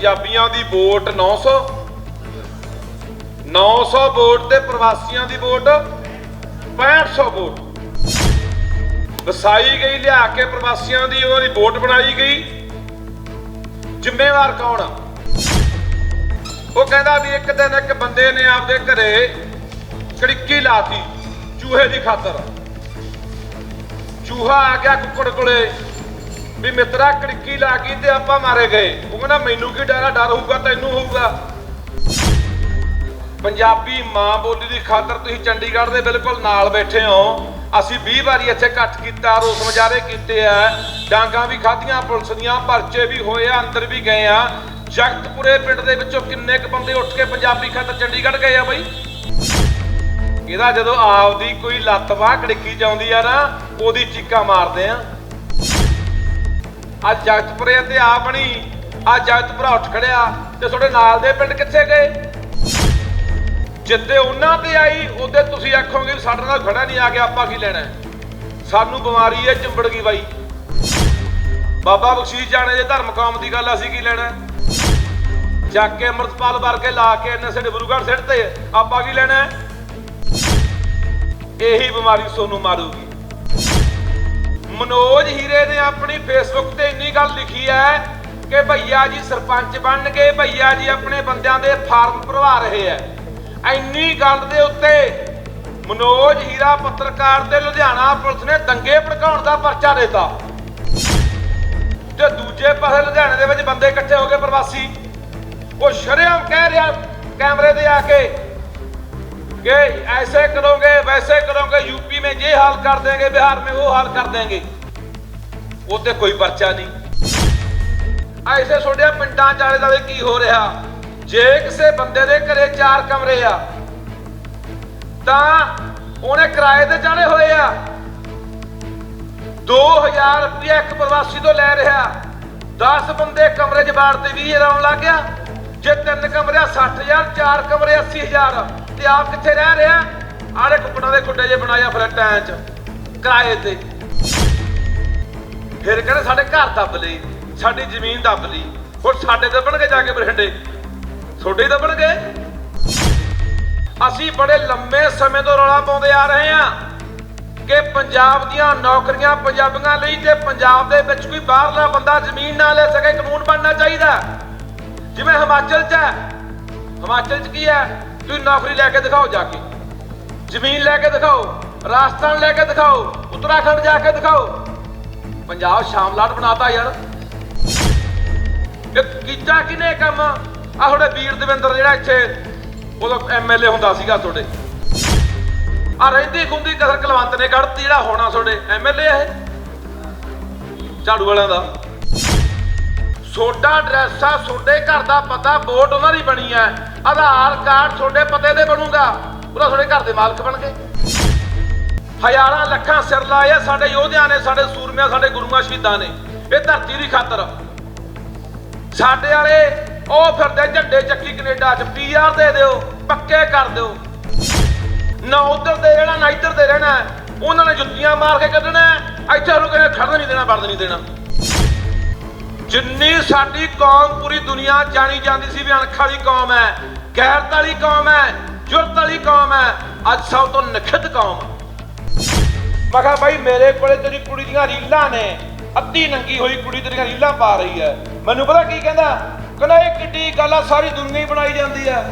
ਪੰਜਾਬੀਆਂ ਦੀ vote 900 900 vote ਤੇ ਪ੍ਰਵਾਸੀਆਂ ਦੀ ਵੋਟ। 6500 ਵੋਟ। ਵਸਾਈ ਗਈ, ਲਿਆ ਕੇ ਪ੍ਰਵਾਸੀਆਂ ਦੀ, ਉਹਨਾਂ ਦੀ ਵੋਟ ਬਣਾਈ ਗਈ। ਜ਼ਿੰਮੇਵਾਰ ਕੌਣ ਆ? ਉਹ ਕਹਿੰਦਾ ਵੀ ਇੱਕ ਦਿਨ ਇੱਕ ਬੰਦੇ ਨੇ ਆਪਦੇ ਘਰੇ ਕੜਿੱਕੀ ਲਾਤੀ ਚੂਹੇ ਦੀ ਖਾਤਰ। ਚੂਹਾ ਆ ਗਿਆ ਕੁੱਕੜ ਕੋਲੇ। ਵੀ ਮਿੱਤਰਾ ਕੜਿੱਕੀ ਲਾ ਗਈ ਤੇ ਆਪਾਂ ਮਾਰੇ ਗਏ। ਉਹ ਕਹਿੰਦਾ, ਮੈਨੂੰ ਕੀ ਡਰਾ ਡਰ ਹੋਊਗਾ, ਤੈਨੂੰ ਹੋਊਗਾ। ਪੰਜਾਬੀ ਮਾਂ ਬੋਲੀ ਦੀ ਖਾਤਰ ਤੁਸੀਂ ਚੰਡੀਗੜ੍ਹ ਦੇ ਬਿਲਕੁਲ ਨਾਲ ਬੈਠੇ ਹੋ। ਅਸੀਂ 20 ਵਾਰੀ ਇੱਥੇ ਇਕੱਠ ਕੀਤਾ, ਰੋਸ ਮੁਜ਼ਾਹਰੇ ਕੀਤੇ ਆ। ਡਾਂਗਾ ਵੀ ਖਾਧੀਆਂ, ਪੁਲਿਸ ਦੀਆਂ, ਪਰਚੇ ਵੀ ਹੋਏ ਆ, ਅੰਦਰ ਵੀ ਗਏ ਆ। ਜਗਤਪੁਰੇ ਪਿੰਡ ਦੇ ਵਿੱਚੋਂ ਕਿੰਨੇ ਕ ਬੰਦੇ ਉੱਠ ਕੇ ਪੰਜਾਬੀ ਖਾਤਰ ਚੰਡੀਗੜ੍ਹ ਗਏ ਆ ਬਈ? ਇਹਦਾ ਜਦੋਂ ਆਪਦੀ ਕੋਈ ਲੱਤ ਬਾਹ ਕੜਿੱਕੀ ਜਾਂਦੀ ਆ ਨਾ, ਉਹਦੀ ਚੀਕਾਂ ਮਾਰਦੇ ਆ। ਅੱਜ ਜਗਤਪੁਰੇ ਤੇ ਆ ਬਣੀ ਆ ਜਗਤਪੁਰਾ ਉੱਠ ਖੜਿਆ ਤੇ ਤੁਹਾਡੇ ਨਾਲ ਦੇ ਪਿੰਡ ਕਿੱਥੇ ਗਏ? ਜਿੱਦੇ ਉਹਨਾਂ ਤੇ ਆਈ, ਉਹਦੇ ਤੁਸੀਂ ਆਖੋਗੇ ਸਾਡੇ ਨਾਲ ਖੜਾ ਨਹੀਂ ਆ ਗਿਆ, ਆਪਾਂ ਕੀ ਲੈਣਾ? ਸਾਨੂੰ ਬਿਮਾਰੀ ਹੈ ਚਿੰਬੜ ਗਈ ਬਾਈ। ਬਾਬਾ ਬਖਸ਼ੀਸ਼ ਜਾਣੇ ਜੇ ਧਰਮ ਕੌਮ ਦੀ ਗੱਲ ਅਸੀਂ ਕੀ ਲੈਣਾ? ਚੱਕ ਕੇ ਅੰਮ੍ਰਿਤਪਾਲ ਵਰਗੇ ਲਾ ਕੇ ਇਹਨੇ ਸਾਡੇ ਗੁਰੂਗੜ੍ਹ ਸਿੱਟ ਤੇ ਆਪਾਂ ਕੀ ਲੈਣਾ? ਇਹੀ ਬਿਮਾਰੀ ਸੋਨੂੰ ਮਾਰੂਗੀ। ਮਨੋਜ ਹੀਰੇ ਨੇ ਆਪਣੀ ਫੇਸਬੁੱਕ ਤੇ ਇੰਨੀ ਗੱਲ ਲਿਖੀ ਹੈ ਕਿ ਭਈਆ ਜੀ ਸਰਪੰਚ ਬਣ ਕੇ, ਭਈਆ ਜੀ ਆਪਣੇ ਬੰਦਿਆਂ ਦੇ ਫਾਰਮ ਭਰਵਾ ਰਹੇ ਹੈ। ਇੰਨੀ ਗੱਲ ਦੇ ਉੱਤੇ ਮਨੋਜ ਹੀਰਾ ਪੱਤਰਕਾਰ ਤੇ ਲੁਧਿਆਣਾ ਪੁਲਿਸ ਨੇ ਦੰਗੇ ਭੜਕਾਉਣ ਦਾ ਪਰਚਾ ਦਿੱਤਾ। ਤੇ ਦੂਜੇ ਪਾਸੇ ਲੁਧਿਆਣੇ ਦੇ ਵਿੱਚ ਬੰਦੇ ਇਕੱਠੇ ਹੋ ਗਏ ਪ੍ਰਵਾਸੀ। ਉਹ ਸ਼ਰੇਆਮ ਕਹਿ ਰਿਹਾ, ਕੈਮਰੇ ਤੇ ਆ ਕੇ कि ऐसे करोगे वैसे करोगे यूपी में ये हाल कर देंगे बिहार में वो हाल कर देंगे ਉਹਤੇ ਕੋਈ ਪਰਚਾ ਨਹੀਂ ਐਸੇ ਛੋੜਿਆ ਪਿੰਡਾਂ ਚਾਲੇ ਦਾ ਕੀ ਹੋ ਰਿਹਾ ਜੇ ਕਿਸੇ ਬੰਦੇ ਦੇ ਘਰੇ ਚਾਰ ਕਮਰੇ ਆ ਤਾਂ ਉਹਨੇ ਕਿਰਾਏ ਤੇ ਚਾੜੇ ਹੋਏ ਆ 2000 ਰੁਪਏ ਇੱਕ ਪ੍ਰਵਾਸੀ ਤੋਂ ਲੈ ਰਿਹਾ 10 ਬੰਦੇ ਕਮਰੇ 'ਚ ਬਾੜ ਤੇ 20000 ਆਉਣ ਲੱਗ ਗਿਆ ਜੇ ਤਿੰਨ ਕਮਰੇ 60000 ਚਾਰ ਕਮਰੇ 80000 ਤੇ ਆਪ ਕਿੱਥੇ ਰਹਿ ਰਿਹਾ? ਆੜੇ ਕੁੱਪੜਾਂ ਦੇ ਖੁੱਡੇ ਜੇ ਬਣਾਇਆ ਫਲੈਟਾਂ 'ਚ, ਕਿਰਾਏ ਤੇ। ਫਿਰ ਕਹਿੰਦੇ ਸਾਡੇ ਘਰ ਦੱਬ ਲਈ, ਸਾਡੀ ਜ਼ਮੀਨ ਦੱਬ ਲਈ। ਹੁਣ ਸਾਡੇ ਦੱਬਣਗੇ ਜਾ ਕੇ ਬਰਿੰਡੇ ਤੁਹਾਡੇ ਦੱਬਣਗੇ? ਅਸੀਂ ਬੜੇ ਲੰਮੇ ਸਮੇਂ ਤੋਂ ਰੌਲਾ ਪਾਉਂਦੇ ਆ ਰਹੇ ਹਾਂ ਕਿ ਪੰਜਾਬ ਦੀਆਂ ਨੌਕਰੀਆਂ ਪੰਜਾਬੀਆਂ ਲਈ ਤੇ ਪੰਜਾਬ ਦੇ ਵਿੱਚ ਕੋਈ ਬਾਹਰਲਾ ਬੰਦਾ ਜ਼ਮੀਨ ਨਾ ਲੈ ਸਕੇ, ਕਾਨੂੰਨ ਬਣਨਾ ਚਾਹੀਦਾ। ਜਿਵੇਂ ਹਿਮਾਚਲ 'ਚ ਹੈ। ਹਿਮਾਚਲ 'ਚ ਕੀ ਹੈ? ਤੁਸੀਂ ਨੌਕਰੀ ਲੈ ਕੇ ਦਿਖਾਓ ਜਾ ਕੇ। ਜ਼ਮੀਨ ਲੈ ਕੇ ਦਿਖਾਓ, ਰਾਜਸਥਾਨ ਲੈ ਕੇ ਦਿਖਾਓ, ਉੱਤਰਾਖੰਡ ਜਾ ਕੇ ਦਿਖਾਓ। ਪੰਜਾਬ ਸ਼ਾਮਲਾਟ ਬਣਾਤਾ ਯਾਰ। ਇਹ ਕੀਤਾ ਕਿਨੇ ਕੰਮ? ਆ ਤੁਹਾਡੇ ਵੀਰ ਦਵਿੰਦਰ ਜਿਹੜਾ ਇੱਥੇ ਉਦੋਂ ਐਮਐਲਏ ਹੁੰਦਾ ਸੀਗਾ ਤੁਹਾਡੇ। ਆ ਰਹਿੰਦੀ ਗੁੰਦੀ ਕਸਰ ਕਲਵੰਤ ਨੇ ਕੱਢਤੀ ਜਿਹੜਾ ਹੋਣਾ ਤੁਹਾਡੇ ਐਮਐਲਏ ਇਹ। ਝਾੜੂ ਵਾਲਿਆਂ ਦਾ। ਤੁਹਾਡਾ ਐਡਰੈਸ ਆ ਤੁਹਾਡੇ ਘਰ ਦਾ ਪਤਾ, ਵੋਟ ਉਹਨਾਂ ਦੀ ਬਣੀ ਹੈ ਆਧਾਰ ਕਾਰਡ ਤੁਹਾਡੇ ਪਤੇ ਦੇ ਬਣੂਗਾ। ਉਹਦਾ ਤੁਹਾਡੇ ਘਰ ਦੇ ਮਾਲਕ ਬਣ ਗਏ। ਹਜ਼ਾਰਾਂ ਲੱਖਾਂ ਸਿਰ ਲਾਏ ਸਾਡੇ ਯੋਧਿਆਂ ਨੇ, ਸਾਡੇ ਸੂਰਮਿਆਂ, ਸਾਡੇ ਗੁਰੂਆਂ ਸ਼ਹੀਦਾਂ ਨੇ। ਇਹ ਧਰਤੀ ਦੀ ਖਾਤਰ। ਸਾਡੇ ਵਾਲੇ, ਉਹ ਫਿਰਦੇ ਝੰਡੇ ਚੱਕੀ ਕੈਨੇਡਾ ਚ। ਪੀਆਰ ਦੇ ਦਿਓ, ਪੱਕੇ ਕਰ ਦਿਓ। ਨਾ ਉਧਰ ਦੇ ਰਹਿਣਾ, ਨਾ ਇੱਧਰ ਦੇ ਰਹਿਣਾ। ਉਹਨਾਂ ਨੇ ਜੁੱਤੀਆਂ ਮਾਰ ਕੇ ਕੱਢਣਾ। ਇੱਥੇ ਉਹਨੂੰ ਕਹਿੰਦੇ ਖੜਨ ਨਹੀਂ ਦੇਣਾ, ਵੜਨ ਨਹੀਂ ਦੇਣਾ। ਜਿੰਨੀ ਸਾਡੀ ਕੌਮ ਪੂਰੀ ਦੁਨੀਆ ਜਾਣੀ ਜਾਂਦੀ ਸੀ ਵੀ ਅਣਖ ਵਾਲੀ ਕੌਮ ਹੈ ਗੈਰਤ ਵਾਲੀ ਕੌਮ ਹੈ, ਜੁਰਤ ਵਾਲੀ ਕੌਮ ਹੈ, ਅੱਜ ਸਭ ਤੋਂ ਨਖਿੱਧ ਕੌਮ ਮੈਂ ਕਿਹਾ ਭਾਈ ਮੇਰੇ ਕੋਲੇ ਤੇਰੀ ਕੁੜੀ ਦੀਆਂ ਰੀਲਾਂ ਨੇ, ਅੱਧੀ ਨੰਗੀ ਹੋਈ ਕੁੜੀ ਤੇਰੀਆਂ ਰੀਲਾਂ ਪਾ ਰਹੀ ਹੈ। ਮੈਨੂੰ ਪਤਾ ਕੀ ਕਹਿੰਦਾ? ਕਹਿੰਦਾ, ਇਹ ਕਿੱਡੀ ਗੱਲ ਆ, ਸਾਰੀ ਦੁਨੀਆ ਹੀ ਬਣਾਈ ਜਾਂਦੀ ਆ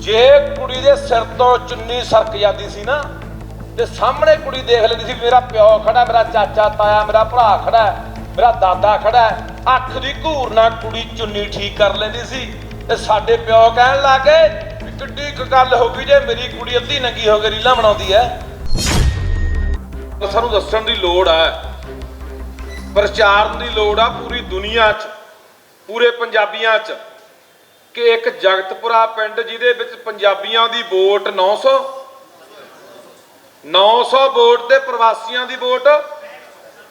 ਜੇ ਕੁੜੀ ਦੇ ਸਿਰ ਤੋਂ ਚੁੰਨੀ ਸਰਕ ਜਾਂਦੀ ਸੀ ਨਾ, ਤੇ ਸਾਹਮਣੇ ਕੁੜੀ ਦੇਖ ਲੈਂਦੀ ਸੀ, ਮੇਰਾ ਪਿਓ ਖੜਾ, ਮੇਰਾ ਚਾਚਾ ਤਾਇਆ, ਮੇਰਾ ਭਰਾ ਖੜਾ ਮੇਰਾ ਦਾਦਾ ਖੜਾ ਅੱਖ ਦੀ ਘੂਰ ਨਾਲ ਕੁੜੀ ਚੁੰਨੀ ਠੀਕ ਕਰ ਲੈਂਦੀ ਸੀ ਤੇ ਸਾਡੇ ਪਿਓ ਕਹਿਣ ਲੱਗੇ ਵੀ ਕਿੱਡੀ ਕੁ ਗੱਲ ਹੋ ਗਈ ਜੇ ਮੇਰੀ ਕੁੜੀ ਅੱਧੀ ਨੰਗੀ ਹੋ ਕੇ ਰੀਲਾਂ ਬਣਾਉਂਦੀ ਹੈ। ਸਾਨੂੰ ਦੱਸਣ ਦੀ ਲੋੜ ਹੈ ਪ੍ਰਚਾਰ ਦੀ ਲੋੜ ਆ ਪੂਰੀ ਦੁਨੀਆ 'ਚ, ਪੂਰੇ ਪੰਜਾਬੀਆਂ 'ਚ, ਕਿ ਇੱਕ ਜਗਤਪੁਰਾ ਪਿੰਡ ਜਿਹਦੇ ਵਿੱਚ ਪੰਜਾਬੀਆਂ ਦੀ ਵੋਟ 900 900 ਵੋਟ ਤੇ ਪ੍ਰਵਾਸੀਆਂ ਦੀ ਵੋਟ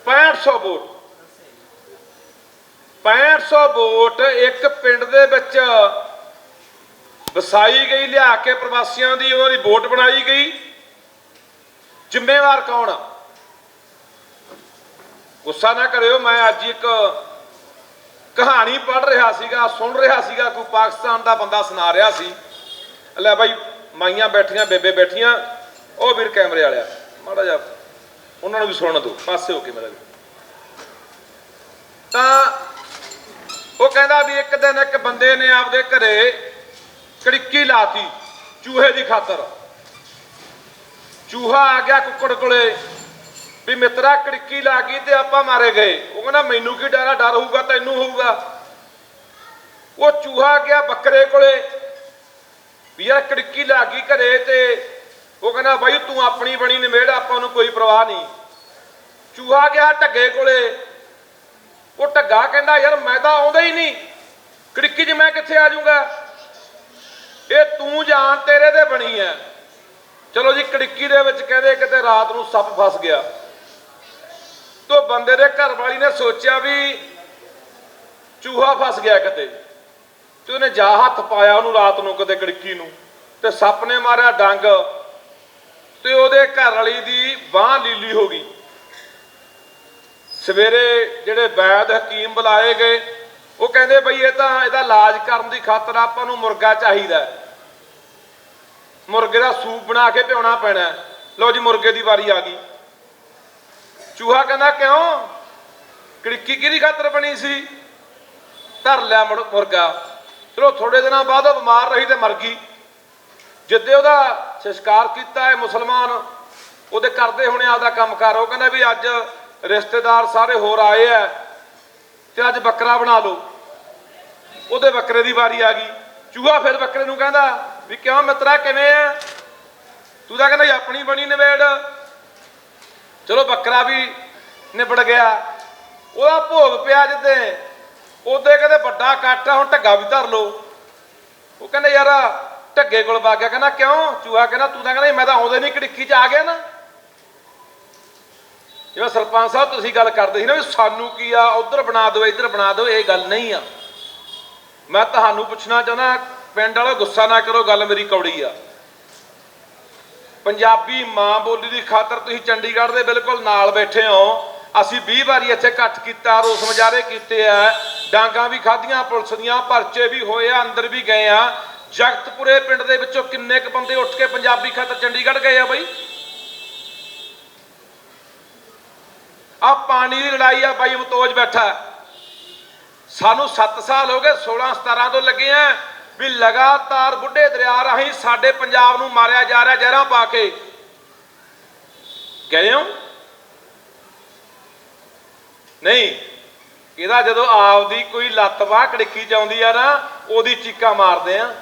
6500 ਵੋਟ। 6500 ਵੋਟ ਇੱਕ ਪਿੰਡ ਦੇ ਵਿੱਚ ਵਸਾਈ ਗਈ, ਲਿਆ ਕੇ ਪ੍ਰਵਾਸੀਆਂ ਦੀ, ਉਹਨਾਂ ਦੀ ਵੋਟ ਬਣਾਈ ਗਈ। ਜ਼ਿੰਮੇਵਾਰ ਕੌਣ ਆ? ਗੁੱਸਾ ਨਾ ਕਰਿਓ, ਮੈਂ ਅੱਜ ਇੱਕ ਕਹਾਣੀ ਪੜ੍ਹ ਰਿਹਾ ਸੀਗਾ, ਸੁਣ ਰਿਹਾ ਸੀਗਾ, ਕੋਈ ਪਾਕਿਸਤਾਨ ਦਾ ਬੰਦਾ ਸੁਣਾ ਰਿਹਾ ਸੀ। ਲੈ ਬਾਈ, ਮਾਈਆਂ ਬੈਠੀਆਂ, ਬੇਬੇ ਬੈਠੀਆਂ, ਉਹ ਵੀਰ ਕੈਮਰੇ ਵਾਲਿਆ। ਮਾੜਾ ਜਿਹਾ, ਉਹਨਾਂ ਨੂੰ ਵੀ ਸੁਣਨ ਦਿਓ, ਪਾਸੇ ਹੋ ਕੇ ਮੇਰਾ ਵੀ ਤਾਂ ਉਹ ਕਹਿੰਦਾ ਵੀ ਇੱਕ ਦਿਨ ਇੱਕ ਬੰਦੇ ਨੇ ਆਪਦੇ ਘਰੇ ਕੜਿੱਕੀ ਲਾਤੀ ਚੂਹੇ ਦੀ ਖਾਤਰ। ਚੂਹਾ ਆ ਗਿਆ ਕੁੱਕੜ ਕੋਲੇ ਵੀ ਮਿੱਤਰਾ ਕੜਿੱਕੀ ਲਾ ਗਈ ਤੇ ਆਪਾਂ ਮਾਰੇ ਗਏ। ਉਹ ਕਹਿੰਦਾ, ਮੈਨੂੰ ਕੀ ਡਰਾ ਡਰ ਹੋਊਗਾ, ਤੈਨੂੰ ਹੋਊਗਾ। ਉਹ ਚੂਹਾ ਗਿਆ ਬੱਕਰੇ ਕੋਲੇ ਵੀ ਯਾਰ ਕੜਿੱਕੀ ਲਾ ਗਈ ਘਰੇ ਤੇ ਉਹ ਕਹਿੰਦਾ, ਬਾਈ, ਤੂੰ ਆਪਣੀ ਬਣੀ, ਨਿਮੇੜ, ਆਪਾਂ ਨੂੰ ਕੋਈ ਪਰਵਾਹ ਨਹੀਂ। ਚੂਹਾ ਗਿਆ ਢੱਗੇ ਕੋਲੇ ਉਹ ਢੱਗਾ ਕਹਿੰਦਾ, ਯਾਰ ਮੈਂ ਤਾਂ ਆਉਂਦਾ ਹੀ ਨਹੀਂ। ਕੜਿੱਕੀ 'ਚ ਮੈਂ ਕਿੱਥੇ ਆ ਜਾਊਂਗਾ? ਇਹ ਤੂੰ ਜਾਣ, ਤੇਰੇ ਤੇ ਬਣੀ ਐ। ਚਲੋ ਜੀ, ਕੜਿੱਕੀ ਦੇ ਵਿੱਚ ਕਹਿੰਦੇ ਕਿਤੇ ਰਾਤ ਨੂੰ ਸੱਪ ਫਸ ਗਿਆ। ਤੋ ਬੰਦੇ ਦੇ ਘਰ ਵਾਲੀ ਨੇ ਸੋਚਿਆ ਵੀ ਚੂਹਾ ਫਸ ਗਿਆ ਕਿਤੇ। ਤੇ ਉਹਨੇ ਜਾ ਹੱਥ ਪਾਇਆ ਉਹਨੂੰ ਰਾਤ ਨੂੰ ਕਿਤੇ ਕੜਿੱਕੀ ਨੂੰ। ਤੇ ਸੱਪ ਨੇ ਮਾਰਿਆ ਡੰਗ। ਤੇ ਉਹਦੇ ਘਰ ਵਾਲੀ ਦੀ ਬਾਹ ਲੀਲੀ ਹੋ ਗਈ। ਸਵੇਰੇ ਜਿਹੜੇ ਵੈਦ ਹਕੀਮ ਬੁਲਾਏ ਗਏ, ਉਹ ਕਹਿੰਦੇ ਬਈ ਇਹ ਤਾਂ ਇਹਦਾ ਇਲਾਜ ਕਰਨ ਦੀ ਖਾਤਰ ਆਪਾਂ ਨੂੰ ਮੁਰਗਾ ਚਾਹੀਦਾ ਮੁਰਗੇ ਦਾ ਸੂਪ ਬਣਾ ਕੇ ਪਿਉਣਾ ਪੈਣਾ ਹੈ। ਲਓ ਜੀ, ਮੁਰਗੇ ਦੀ ਵਾਰੀ ਆ ਗਈ। ਚੂਹਾ ਕਹਿੰਦਾ, ਕਿਉਂ? ਕੜਿੱਕੀ ਕਿਹਦੀ ਖਾਤਰ ਬਣੀ ਸੀ? ਧਰ ਲਿਆ ਮੁਰਗਾ। ਚਲੋ ਥੋੜੇ ਦਿਨਾਂ ਬਾਅਦ ਉਹ ਬਿਮਾਰ ਰਹੀ ਤੇ ਮਰ ਗਈ। ਜਿੱਦੇ ਉਹਦਾ ਸੰਸਕਾਰ ਕੀਤਾ ਹੈ ਮੁਸਲਮਾਨ, ਉਹਦੇ ਕਰਦੇ ਹੋਣੇ ਆਪਦਾ ਕੰਮਕਾਰ, ਉਹ ਕਹਿੰਦਾ ਵੀ ਅੱਜ ਰਿਸ਼ਤੇਦਾਰ ਸਾਰੇ ਹੋਰ ਆਏ ਆ ਤੇ ਅੱਜ ਬੱਕਰਾ ਬਣਾ ਲਓ। ਉਹਦੇ ਬੱਕਰੇ ਦੀ ਵਾਰੀ ਆ ਗਈ। ਚੂਹਾ ਫਿਰ ਬੱਕਰੇ ਨੂੰ ਕਹਿੰਦਾ ਵੀ ਕਿਉਂ ਮਿੱਤਰਾ ਕਿਵੇਂ ਆ ਤੂੰ ਤਾਂ ਕਹਿੰਦਾ ਆਪਣੀ ਬਣੀ ਨਵੇੜ ਚਲੋ ਬੱਕਰਾ ਵੀ ਨਿਬੜ ਗਿਆ। ਉਹਦਾ ਭੋਗ ਪਿਆ ਜਿੱਦੇ। ਉਹਦੇ ਕਹਿੰਦੇ ਵੱਡਾ ਕੱਟ ਹੁਣ ਢੱਗਾ ਵੀ ਧਰ ਲਓ। ਉਹ ਕਹਿੰਦੇ ਯਾਰ ਢੱਗੇ ਕੋਲ ਵਗ ਗਿਆ। ਕਹਿੰਦਾ ਕਿਉਂ? ਚੂਹਾ ਕਹਿੰਦਾ ਤੂੰ ਤਾਂ ਕਹਿੰਦਾ ਮੈਂ ਤਾਂ ਆਉਂਦੇ ਨਹੀਂ ਕੜਿੱਕੀ ਚ ਆ ਗਿਆ ਨਾ। ਜਿਵੇਂ ਸਰਪੰਚ ਸਾਹਿਬ ਤੁਸੀਂ ਗੱਲ ਕਰਦੇ ਸੀ ਨਾ ਵੀ ਸਾਨੂੰ ਕੀ ਆ, ਉਧਰ ਬਣਾ ਦਿਓ, ਇੱਧਰ ਬਣਾ ਦਿਓ, ਇਹ ਗੱਲ ਨਹੀਂ ਆ। ਮੈਂ ਤੁਹਾਨੂੰ ਪੁੱਛਣਾ ਚਾਹੁੰਦਾ, ਪਿੰਡ ਵਾਲੋ ਗੁੱਸਾ ਨਾ ਕਰੋ, ਗੱਲ ਮੇਰੀ ਕੌੜੀ ਆ। ਪੰਜਾਬੀ ਮਾਂ ਬੋਲੀ ਦੀ ਖਾਤਰ ਤੁਸੀਂ ਚੰਡੀਗੜ੍ਹ ਦੇ ਬਿਲਕੁਲ ਨਾਲ ਬੈਠੇ ਹੋ। ਅਸੀਂ 20 ਵਾਰੀ ਇੱਥੇ ਇਕੱਠ ਕੀਤਾ, ਰੋਸ ਮੁਜ਼ਾਹਰੇ ਕੀਤੇ ਆ। ਡਾਂਗਾ ਵੀ ਖਾਧੀਆਂ, ਪੁਲਿਸ ਦੀਆਂ, ਪਰਚੇ ਵੀ ਹੋਏ ਆ, ਅੰਦਰ ਵੀ ਗਏ ਆ। ਜਗਤਪੁਰੇ ਪਿੰਡ ਦੇ ਵਿੱਚੋਂ ਕਿੰਨੇ ਕ ਬੰਦੇ ਉੱਠ ਕੇ ਪੰਜਾਬੀ ਖਾਤਰ ਚੰਡੀਗੜ੍ਹ ਗਏ ਆ ਬਈ? ਆ ਪਾਣੀ ਦੀ ਲੜਾਈ ਆ ਬਾਈ ਮਤੋਜ ਬੈਠਾ। ਸਾਨੂੰ 7 ਸਾਲ ਹੋ ਗਏ 16 17 ਤੋਂ ਲੱਗੇ ਆ ਵੀ ਲਗਾਤਾਰ ਬੁੱਢੇ ਦਰਿਆ ਰਾਹੀਂ ਸਾਡੇ ਪੰਜਾਬ ਨੂੰ ਮਾਰਿਆ ਜਾ ਰਿਹਾ, ਜ਼ਹਿਰਾਂ ਪਾ ਕੇ। ਗਏ ਹੋ? ਨਹੀਂ। ਇਹਦਾ ਜਦੋਂ ਆਪਦੀ ਕੋਈ ਲੱਤ ਬਾਹ ਕੜਕੀ ਜਾਂਦੀ ਆ ਨਾ, ਉਹਦੀ ਚੀਕਾਂ ਮਾਰਦੇ ਆ।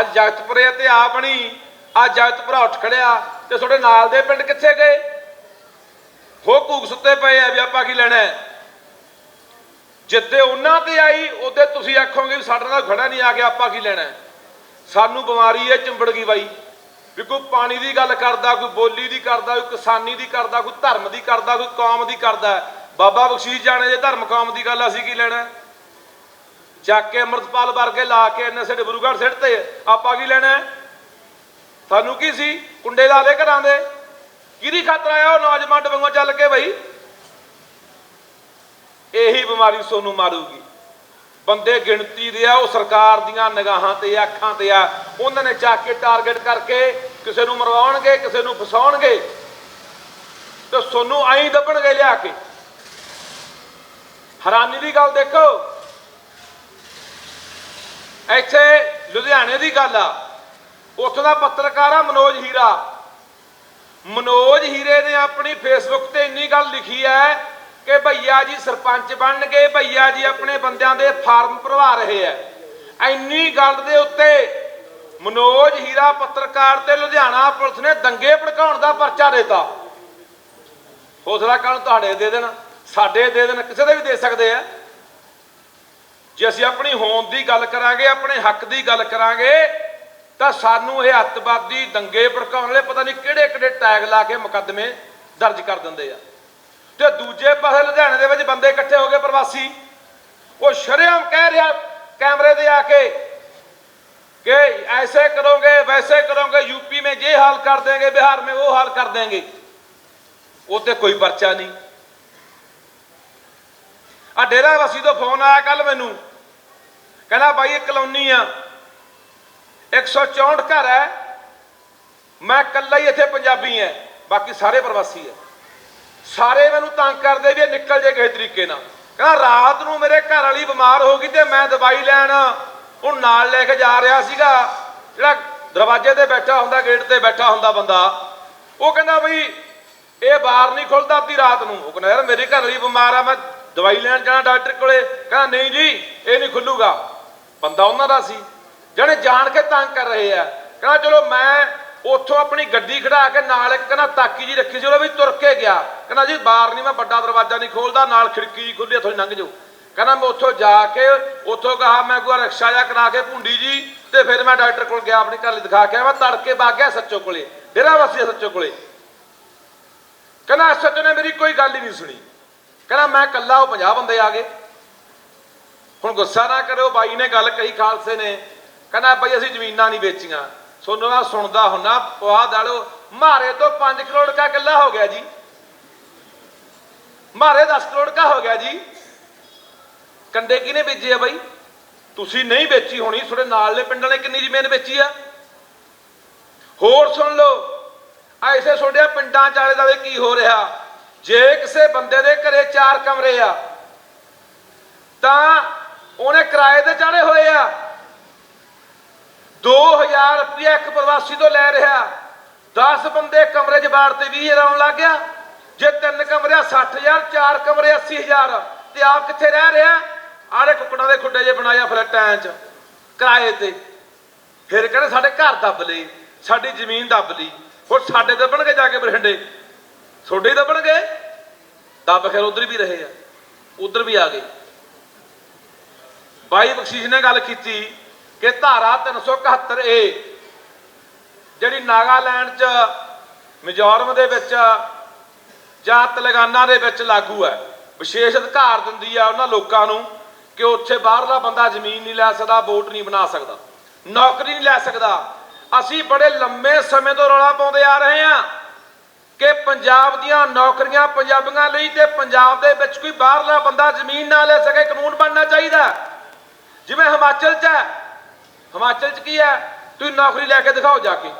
ਅੱਜ ਜਗਤਪੁਰੇ ਤੇ ਆ ਬਣੀ ਅੱਜ ਜਗਤਪੁਰਾ ਉੱਠ ਖੜਿਆ ਤੇ ਤੁਹਾਡੇ ਨਾਲ ਦੇ ਪਿੰਡ ਕਿੱਥੇ ਗਏ? ਹੋ ਕੂਕ ਸੁੱਤੇ ਪਏ ਆ ਵੀ ਆਪਾਂ ਕੀ ਲੈਣਾ ਜਿੱਦੇ ਉਹਨਾਂ ਤੇ ਆਈ, ਉਹਦੇ ਤੁਸੀਂ ਆਖੋਗੇ ਵੀ ਸਾਡੇ ਨਾਲ ਖੜਾ ਨਹੀਂ ਆ ਗਿਆ, ਆਪਾਂ ਕੀ ਲੈਣਾ ਸਾਨੂੰ ਬਿਮਾਰੀ ਹੈ ਚਿੰਬੜ ਗਈ ਬਾਈ। ਵੀ ਕੋਈ ਪਾਣੀ ਦੀ ਗੱਲ ਕਰਦਾ, ਕੋਈ ਬੋਲੀ ਦੀ ਕਰਦਾ, ਕੋਈ ਕਿਸਾਨੀ ਦੀ ਕਰਦਾ, ਕੋਈ ਧਰਮ ਦੀ ਕਰਦਾ, ਕੋਈ ਕੌਮ ਦੀ ਕਰਦਾ। ਬਾਬਾ ਬਖਸ਼ੀਸ਼ ਜਾਣੇ ਜੇ ਧਰਮ ਕੌਮ ਦੀ ਗੱਲ, ਅਸੀਂ ਕੀ ਲੈਣਾ ਚੱਕ ਕੇ ਅੰਮ੍ਰਿਤਪਾਲ ਵਰਗੇ ਲਾ ਕੇ ਐਨਐਸਏ ਡਿਬਰੂਗੜ੍ਹ ਸਿੱਟ ਤੇ ਆਪਾਂ ਕੀ ਲੈਣਾ ਸਾਨੂੰ ਕੀ ਸੀ? ਕੁੰਡੇ ਲਾ ਦੇ ਘਰਾਂ ਦੇ। ਕਿਹਦੀ ਖਾਤਰ ਆਇਆ ਉਹ ਨੌਜਵਾਨ ਡਬੰਗੋਂ ਚੱਲ ਕੇ ਬਈ? ਇਹੀ ਬਿਮਾਰੀ ਸੋਨੂੰ ਮਾਰੂਗੀ। ਬੰਦੇ ਗਿਣਤੀ ਦੇ ਆ, ਉਹ ਸਰਕਾਰ ਦੀਆਂ ਨਿਗਾਹਾਂ ਤੇ ਅੱਖਾਂ ਤੇ ਆ। ਉਹਨਾਂ ਨੇ ਚੱਕ ਕੇ ਟਾਰਗੇਟ ਕਰਕੇ ਕਿਸੇ ਨੂੰ ਮਰਵਾਉਣਗੇ, ਕਿਸੇ ਨੂੰ ਫਸਾਉਣਗੇ ਤੇ ਸੋਨੂੰ ਐਂ ਦੱਬਣਗੇ ਲਿਆ ਕੇ। ਹੈਰਾਨੀ ਦੀ ਗੱਲ ਦੇਖੋ। ਇੱਥੇ ਲੁਧਿਆਣੇ ਦੀ ਗੱਲ ਆ। ਉੱਥੋਂ ਦਾ ਪੱਤਰਕਾਰ ਆ ਮਨੋਜ ਹੀਰਾ। ਮਨੋਜ ਹੀਰੇ ਨੇ ਆਪਣੀ ਫੇਸਬੁੱਕ ਤੇ ਇੰਨੀ ਗੱਲ ਲਿਖੀ ਹੈ ਕਿ ਭਈਆ ਜੀ ਸਰਪੰਚ ਬਣ ਗਏ ਭਈਆ ਜੀ ਆਪਣੇ ਬੰਦਿਆਂ ਦੇ ਫਾਰਮ ਭਰਵਾ ਰਹੇ ਐ ਇੰਨੀ ਗੱਲ ਦੇ ਉੱਤੇ ਮਨੋਜ ਹੀਰਾ ਪੱਤਰਕਾਰ ਤੇ ਲੁਧਿਆਣਾ ਪੁਲਿਸ ਨੇ ਦੰਗੇ ਭੜਕਾਉਣ ਦਾ ਪਰਚਾ ਦਿੱਤਾ। ਹੌਸਲਾ ਕਰਨ ਤੁਹਾਡੇ ਦੇ ਦੇਣ, ਸਾਡੇ ਦੇ ਦੇਣ, ਕਿਸੇ ਦੇ ਵੀ ਦੇ ਸਕਦੇ ਆ। ਜੇ ਅਸੀਂ ਆਪਣੀ ਹੋਂਦ ਦੀ ਗੱਲ ਕਰਾਂਗੇ, ਆਪਣੇ ਹੱਕ ਦੀ ਗੱਲ ਕਰਾਂਗੇ ਤਾਂ ਸਾਨੂੰ ਇਹ ਅੱਤਵਾਦੀ ਦੰਗੇ ਭੜਕਾਉਣ ਵਾਲੇ ਪਤਾ ਨਹੀਂ ਕਿਹੜੇ ਕਿਹੜੇ ਟੈਗ ਲਾ ਕੇ ਮੁਕੱਦਮੇ ਦਰਜ ਕਰ ਦਿੰਦੇ ਆ। ਤੇ ਦੂਜੇ ਪਾਸੇ ਲੁਧਿਆਣੇ ਦੇ ਵਿੱਚ ਬੰਦੇ ਇਕੱਠੇ ਹੋ ਗਏ ਪ੍ਰਵਾਸੀ। ਉਹ ਸ਼ਰਿਆਮ ਕਹਿ ਰਿਹਾ ਕੈਮਰੇ ਦੇ ਆ ਕੇ ਕਿ ਐਸੇ ਕਰੋਗੇ, ਵੈਸੇ ਕਰੋਗੇ, ਯੂਪੀ ਮੇਂ ਜੇ ਹਾਲ ਕਰ ਦੇਗੇ, ਬਿਹਾਰ ਮੇਂ ਉਹ ਹਾਲ ਕਰ ਦੇਗੇ। ਉਤੇ ਕੋਈ ਪਰਚਾ ਨਹੀਂ। ਆ ਡੇਰਾ ਵਾਸੀ ਤੋਂ ਫੋਨ ਆਇਆ ਕੱਲ ਮੈਨੂੰ। ਕਹਿੰਦਾ, ਬਾਈ, ਇਹ ਕਲੋਨੀ ਆ। 164 ਘਰ ਹੈ। ਮੈਂ ਇਕੱਲਾ ਹੀ ਇੱਥੇ ਪੰਜਾਬੀ ਐ ਬਾਕੀ ਸਾਰੇ ਪ੍ਰਵਾਸੀ ਐ ਸਾਰੇ ਮੈਨੂੰ ਤੰਗ ਕਰਦੇ ਵੀ ਇਹ ਨਿਕਲ ਜੇ ਕਿਸੇ ਤਰੀਕੇ ਨਾਲ। ਕਹਿੰਦਾ ਰਾਤ ਨੂੰ ਮੇਰੇ ਘਰ ਵਾਲੀ ਬਿਮਾਰ ਹੋ ਗਈ ਤੇ ਮੈਂ ਦਵਾਈ ਲੈਣ ਉਹ ਨਾਲ ਲੈ ਕੇ ਜਾ ਰਿਹਾ ਸੀਗਾ। ਜਿਹੜਾ ਦਰਵਾਜ਼ੇ ਤੇ ਬੈਠਾ ਹੁੰਦਾ, ਗੇਟ ਤੇ ਬੈਠਾ ਹੁੰਦਾ ਬੰਦਾ, ਉਹ ਕਹਿੰਦਾ ਬਈ ਇਹ ਬਾਹਰ ਨਹੀਂ ਖੁੱਲਦਾ ਅੱਧੀ ਰਾਤ ਨੂੰ। ਉਹ ਕਹਿੰਦਾ, ਯਾਰ ਮੇਰੇ ਘਰ ਵਾਲੀ ਬਿਮਾਰ ਆ, ਮੈਂ ਦਵਾਈ ਲੈਣ ਜਾਣਾ ਡਾਕਟਰ ਕੋਲੇ। ਕਹਿੰਦਾ, ਨਹੀਂ ਜੀ, ਇਹ ਨਹੀਂ ਖੁੱਲੂਗਾ। ਬੰਦਾ ਉਹਨਾਂ ਦਾ ਸੀ। ਜਿਹੜੇ ਜਾਣ ਕੇ ਤੰਗ ਕਰ ਰਹੇ ਆ। ਕਹਿੰਦਾ ਚਲੋ ਮੈਂ ਉੱਥੋਂ ਆਪਣੀ ਗੱਡੀ ਖੜਾ ਕੇ ਨਾਲ ਇੱਕ ਕਹਿੰਦਾ ਤਾਕੀ ਜੀ ਰੱਖੀ ਸੀ ਉਹ ਵੀ ਤੁਰ ਕੇ ਗਿਆ। ਕਹਿੰਦਾ ਜੀ ਬਾਹਰ ਨਹੀਂ ਮੈਂ ਵੱਡਾ ਦਰਵਾਜ਼ਾ ਨਹੀਂ ਖੋਲਦਾ, ਨਾਲ ਖਿੜਕੀ ਜੀ ਖੁੱਲੀ ਇੱਥੋਂ ਲੰਘ ਜਾਓ। ਕਹਿੰਦਾ ਮੈਂ ਉੱਥੋਂ ਜਾ ਕੇ ਉੱਥੋਂ ਕਹਾ, ਮੈਂ ਕੋਈ ਰਿਕਸ਼ਾ ਜਾ ਕਰਾ ਕੇ ਭੁੰਡੀ ਜੀ, ਤੇ ਫਿਰ ਮੈਂ ਡਾਕਟਰ ਕੋਲ ਗਿਆ, ਆਪਣੀ ਘਰ ਲਈ ਦਿਖਾ ਕੇ ਮੈਂ ਤੜਕੇ ਵਗ ਗਿਆ ਸੱਚੋ ਕੋਲੇ। ਡੇਰਾ ਵਾਸੀ ਸੱਚੋ ਕੋਲੇ। ਕਹਿੰਦਾ ਸੱਚੋ ਨੇ ਮੇਰੀ ਕੋਈ ਗੱਲ ਹੀ ਨਹੀਂ ਸੁਣੀ। ਕਹਿੰਦਾ ਮੈਂ ਕੱਲਾ ਉਹ 50 ਬੰਦੇ ਆ ਗਏ। ਹੁਣ ਗੁੱਸਾ ਨਾ ਕਰਿਓ, ਬਾਈ ਨੇ ਗੱਲ ਕਹੀ, ਖਾਲਸੇ ਨੇ। ਕਹਿੰਦਾ ਬਈ ਅਸੀਂ ਜ਼ਮੀਨਾਂ ਨਹੀਂ ਵੇਚੀਆਂ। ਸੋਨੂੰ ਆ ਸੁਣਦਾ ਹੁੰਨਾ, ਪਵਾ ਦਾਲੋ ਮਾਰੇ ਤੋਂ 5 ਕਰੋੜ ਕਾ ਕਿੱਲਾ ਹੋ ਗਿਆ ਜੀ। ਮਾਰੇ 10 ਕਰੋੜ ਕਾ ਹੋ ਗਿਆ ਜੀ। ਕੰਡੇ ਕਿਹਨੇ ਵੇਚੇ ਆ ਬਾਈ? ਤੁਸੀਂ ਨਹੀਂ ਵੇਚੀ ਹੋਣੀ, ਤੁਹਾਡੇ ਨਾਲਲੇ ਪਿੰਡਾਂ ਨੇ ਕਿੰਨੀ ਜ਼ਮੀਨ ਵੇਚੀ ਆ? ਹੋਰ ਸੁਣ ਲਓ, ਐਸੇ ਤੁਹਾਡੇ ਪਿੰਡਾਂ ਚਾਲੇ ਦਾ ਕੀ ਹੋ ਰਿਹਾ? ਜੇ ਕਿਸੇ ਬੰਦੇ ਦੇ ਘਰੇ ਚਾਰ ਕਮਰੇ ਆ, ਤਾਂ ਉਹਨੇ ਕਿਰਾਏ ਤੇ ਚਾੜੇ ਹੋਏ ਆ। 2000 ਰੁਪਇਆ ਇੱਕ ਪ੍ਰਵਾਸੀ ਤੋਂ ਲੈ ਰਿਹਾ। 10 ਬੰਦੇ ਕਮਰੇ 'ਚ ਬਾੜ ਤੇ 20000 ਆਉਣ ਲੱਗ ਗਿਆ। ਜੇ ਤਿੰਨ ਕਮਰੇ ਆ 60000 ਚਾਰ ਕਮਰੇ 80000 ਤੇ ਆਪ ਕਿੱਥੇ ਰਹਿ ਰਿਹਾ? ਆੜੇ ਕੁੱਕੜਾਂ ਦੇ ਖੁੱਡੇ ਜੇ ਬਣਾਇਆ ਫਲੈਟਾਂ 'ਚ, ਕਿਰਾਏ ਤੇ। ਫਿਰ ਕਹਿੰਦੇ ਸਾਡੇ ਘਰ ਦੱਬ ਲਈ ਸਾਡੀ ਜ਼ਮੀਨ ਦੱਬ ਲਈ ਹੁਣ ਸਾਡੇ ਦੱਬਣਗੇ ਜਾ ਕੇ ਬਰਿੰਡੇ ਤੁਹਾਡੇ ਹੀ ਦੱਬਣਗੇ? ਦੱਬ ਖੈਰ ਉਧਰ ਵੀ ਰਹੇ ਆ, ਉਧਰ ਵੀ ਆ ਗਏ। ਬਾਈ ਬਖਸ਼ੀਸ਼ ਨੇ ਗੱਲ ਕੀਤੀ ਕਿ ਧਾਰਾ 371 ਏ, ਜਿਹੜੀ ਨਾਗਾਲੈਂਡ 'ਚ ਮਿਜ਼ੋਰਮ ਦੇ ਵਿੱਚ ਜਾਂ ਤੇਲੰਗਾਨਾ ਦੇ ਵਿੱਚ ਲਾਗੂ ਹੈ। ਵਿਸ਼ੇਸ਼ ਅਧਿਕਾਰ ਦਿੰਦੀ ਆ ਉਹਨਾਂ ਲੋਕਾਂ ਨੂੰ ਕਿ ਉੱਥੇ ਬਾਹਰਲਾ ਬੰਦਾ ਜ਼ਮੀਨ ਨਹੀਂ ਲੈ ਸਕਦਾ, ਵੋਟ ਨਹੀਂ ਬਣਾ ਸਕਦਾ, ਨੌਕਰੀ ਨਹੀਂ ਲੈ ਸਕਦਾ। ਅਸੀਂ ਬੜੇ ਲੰਮੇ ਸਮੇਂ ਤੋਂ ਰੌਲਾ ਪਾਉਂਦੇ ਆ ਰਹੇ ਹਾਂ ਕਿ ਪੰਜਾਬ ਦੀਆਂ ਨੌਕਰੀਆਂ ਪੰਜਾਬੀਆਂ ਲਈ ਤੇ ਪੰਜਾਬ ਦੇ ਵਿੱਚ ਕੋਈ ਬਾਹਰਲਾ ਬੰਦਾ ਜ਼ਮੀਨ ਨਾ ਲੈ ਸਕੇ, ਕਾਨੂੰਨ ਬਣਨਾ ਚਾਹੀਦਾ। ਜਿਵੇਂ ਹਿਮਾਚਲ 'ਚ ਹੈ ਹਿਮਾਚਲ 'ਚ ਕੀ ਹੈ? ਤੁਸੀਂ ਨੌਕਰੀ ਲੈ ਕੇ ਦਿਖਾਓ ਜਾ ਕੇ।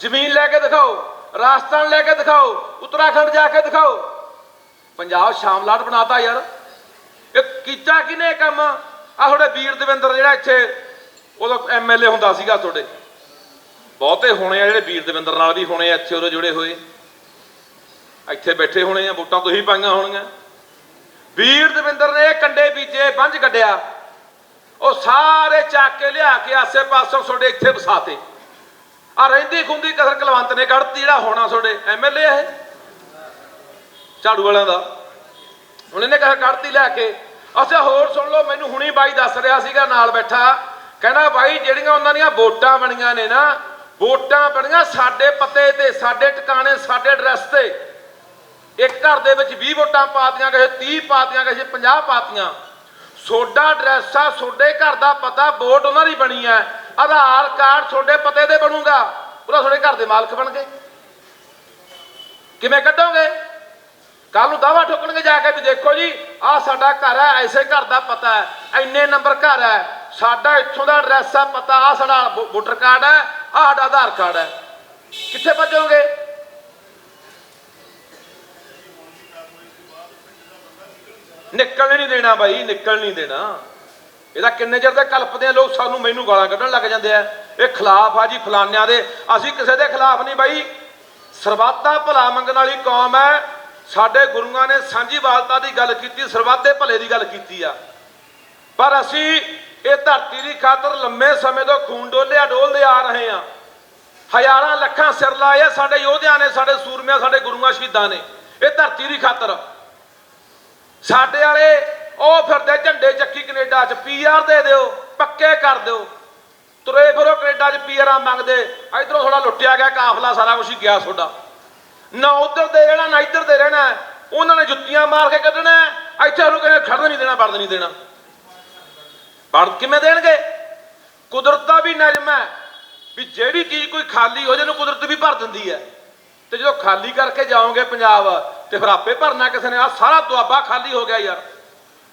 ਜ਼ਮੀਨ ਲੈ ਕੇ ਦਿਖਾਓ, ਰਾਜਸਥਾਨ ਲੈ ਕੇ ਦਿਖਾਓ, ਉੱਤਰਾਖੰਡ ਜਾ ਕੇ ਦਿਖਾਓ। ਪੰਜਾਬ ਸ਼ਾਮਲਾਟ ਬਣਾਤਾ ਯਾਰ। ਇਹ ਕੀਤਾ ਕਿਨੇ ਕੰਮ? ਆ ਤੁਹਾਡੇ ਵੀਰ ਦਵਿੰਦਰ ਜਿਹੜਾ ਇੱਥੇ ਉਦੋਂ ਐਮਐਲਏ ਹੁੰਦਾ ਸੀਗਾ ਤੁਹਾਡੇ। ਬਹੁਤੇ ਹੋਣੇ ਆ ਜਿਹੜੇ ਵੀਰ ਦਵਿੰਦਰ ਨਾਲ ਵੀ ਹੋਣੇ ਆ, ਇੱਥੇ ਉਹਦੇ ਜੁੜੇ ਹੋਏ। ਇੱਥੇ ਬੈਠੇ ਹੋਣੇ ਆ, ਵੋਟਾਂ ਤੁਸੀਂ ਪਾਈਆਂ ਹੋਣਗੀਆਂ। ਵੀਰ ਦਵਿੰਦਰ ਨੇ ਇਹ ਕੰਡੇ ਬੀਜੇ, ਬੰਝ ਕੱਢਿਆ। ਉਹ ਸਾਰੇ ਚੱਕ ਕੇ ਲਿਆ ਕੇ ਆਸੇ ਪਾਸੋਂ ਤੁਹਾਡੇ ਇੱਥੇ ਵਸਾਤੇ। ਆ ਰਹਿੰਦੀ ਖੁੰਦੀ ਕਸਰ ਕਲਵੰਤ ਨੇ ਕੱਢਤੀ, ਜਿਹੜਾ ਹੋਣਾ ਤੁਹਾਡੇ ਐਮਐਲਏ ਇਹ। ਝਾੜੂ ਵਾਲਿਆਂ ਦਾ। ਹੁਣ ਇਹਨੇ ਕਹਾ ਕੱਢਤੀ ਲੈ ਕੇ। ਅੱਛਾ, ਹੋਰ ਸੁਣ ਲਓ, ਮੈਨੂੰ ਹੁਣੀ ਬਾਈ ਦੱਸ ਰਿਹਾ ਸੀਗਾ, ਨਾਲ ਬੈਠਾ। ਕਹਿੰਦਾ, ਬਾਈ, ਜਿਹੜੀਆਂ ਉਹਨਾਂ ਦੀਆਂ ਵੋਟਾਂ ਬਣੀਆਂ ਨੇ ਨਾ, ਵੋਟਾਂ ਬਣੀਆਂ ਸਾਡੇ ਪਤੇ ਤੇ, ਸਾਡੇ ਟਿਕਾਣੇ, ਸਾਡੇ ਐਡਰੈਸ ਤੇ। ਇੱਕ ਘਰ ਦੇ ਵਿੱਚ 20 ਵੋਟਾਂ ਪਾਤੀਆਂ ਕਿਸੇ 30 ਪਾਤੀਆਂ ਕਿਸੇ 50 ਪਾਤੀਆਂ ਤੁਹਾਡਾ ਐਡਰੈਸ ਆ ਤੁਹਾਡੇ ਘਰ ਦਾ ਪਤਾ, ਵੋਟ ਉਹਨਾਂ ਦੀ ਬਣੀ ਹੈ ਆਧਾਰ ਕਾਰਡ ਤੁਹਾਡੇ ਪਤੇ ਦੇ ਬਣੂਗਾ। ਉਹਦਾ ਤੁਹਾਡੇ ਘਰ ਦੇ ਮਾਲਕ ਬਣ ਗਏ। ਕਿਵੇਂ ਕੱਢੋਗੇ? ਕੱਲ ਨੂੰ ਦਾਵਾ ਠੋਕਣਗੇ ਜਾ ਕੇ ਵੀ ਦੇਖੋ ਜੀ, ਆਹ ਸਾਡਾ ਘਰ ਹੈ ਐਸੇ ਘਰ ਦਾ ਪਤਾ ਹੈ ਇੰਨੇ ਨੰਬਰ ਘਰ ਹੈ। ਸਾਡਾ ਇੱਥੋਂ ਦਾ ਐਡਰੈਸ ਆ, ਪਤਾ ਆ ਸਾਡਾ ਵੋਟਰ ਕਾਰਡ ਹੈ, ਆਹ ਸਾਡਾ ਆਧਾਰ ਕਾਰਡ ਹੈ। ਕਿੱਥੇ ਭੱਜੋਗੇ? ਨਿਕਲ ਨਹੀਂ ਦੇਣਾ ਬਾਈ, ਨਿਕਲ ਨਹੀਂ ਦੇਣਾ। ਇਹਦਾ ਕਿੰਨੇ ਚਿਰ ਦੇ ਕਲਪਦੇ ਆ ਲੋਕ ਸਾਨੂੰ ਮੈਨੂੰ ਗਾਲਾਂ ਕੱਢਣ ਲੱਗ ਜਾਂਦੇ ਆ। ਇਹ ਖਿਲਾਫ ਆ ਜੀ ਫਲਾਨਿਆਂ ਦੇ। ਅਸੀਂ ਕਿਸੇ ਦੇ ਖਿਲਾਫ ਨਹੀਂ ਬਾਈ। ਸਰਬੱਤਾ ਭਲਾ ਮੰਗਣ ਵਾਲੀ ਕੌਮ ਹੈ। ਸਾਡੇ ਗੁਰੂਆਂ ਨੇ ਸਾਂਝੀਵਾਲਤਾ ਦੀ ਗੱਲ ਕੀਤੀ, ਸਰਬੱਤੇ ਭਲੇ ਦੀ ਗੱਲ ਕੀਤੀ ਆ। ਪਰ ਅਸੀਂ ਇਹ ਧਰਤੀ ਦੀ ਖਾਤਰ ਲੰਮੇ ਸਮੇਂ ਤੋਂ ਖੂਨ ਡੋਲਿਆ, ਡੋਲਦੇ ਆ ਰਹੇ ਆ। ਹਜ਼ਾਰਾਂ ਲੱਖਾਂ ਸਿਰ ਲਾਏ ਸਾਡੇ ਯੋਧਿਆਂ ਨੇ, ਸਾਡੇ ਸੂਰਮਿਆਂ, ਸਾਡੇ ਗੁਰੂਆਂ, ਸ਼ਹੀਦਾਂ ਨੇ। ਇਹ ਧਰਤੀ ਦੀ ਖਾਤਰ। ਸਾਡੇ ਵਾਲੇ, ਉਹ ਫਿਰਦੇ ਝੰਡੇ ਚੱਕੀ ਕੈਨੇਡਾ 'ਚ ਪੀਆਰ ਦੇ ਦਿਓ, ਪੱਕੇ ਕਰ ਦਿਓ। ਤੁਰੇ ਫਿਰੋ ਕੈਨੇਡਾ 'ਚ ਪੀਆਰਾਂ ਮੰਗਦੇ, ਇਧਰੋਂ ਥੋੜਾ ਲੁੱਟਿਆ ਗਿਆ, ਕਾਫਲਾ ਸਾਰਾ ਕੁਝ ਹੀ ਗਿਆ ਤੁਹਾਡਾ। ਨਾ ਉਧਰ ਦੇ ਰਹਿਣਾ, ਨਾ ਇੱਧਰ ਦੇ ਰਹਿਣਾ, ਉਹਨਾਂ ਨੇ ਜੁੱਤੀਆਂ ਮਾਰ ਕੇ ਕੱਢਣਾ, ਇੱਥੇ ਉਹਨੂੰ ਕਹਿੰਦੇ ਖੜਨ ਨਹੀਂ ਦੇਣਾ, ਵੜਨ ਨਹੀਂ ਦੇਣਾ। ਵੜ ਕਿਵੇਂ ਦੇਣਗੇ? ਕੁਦਰਤ ਦਾ ਵੀ ਨਜ਼ਮ ਹੈ, ਵੀ ਜਿਹੜੀ ਚੀਜ਼ ਕੋਈ ਖਾਲੀ ਹੋ ਜੇ ਉਹਨੂੰ ਕੁਦਰਤ ਵੀ ਭਰ ਦਿੰਦੀ ਹੈ। ਤੇ ਜਦੋਂ ਖਾਲੀ ਕਰਕੇ ਜਾਓਗੇ ਪੰਜਾਬ ਤੇ ਫਿਰ ਆਪੇ ਭਰਨਾ ਕਿਸੇ ਨੇ। ਆ ਸਾਰਾ ਦੁਆਬਾ ਖਾਲੀ ਹੋ ਗਿਆ ਯਾਰ।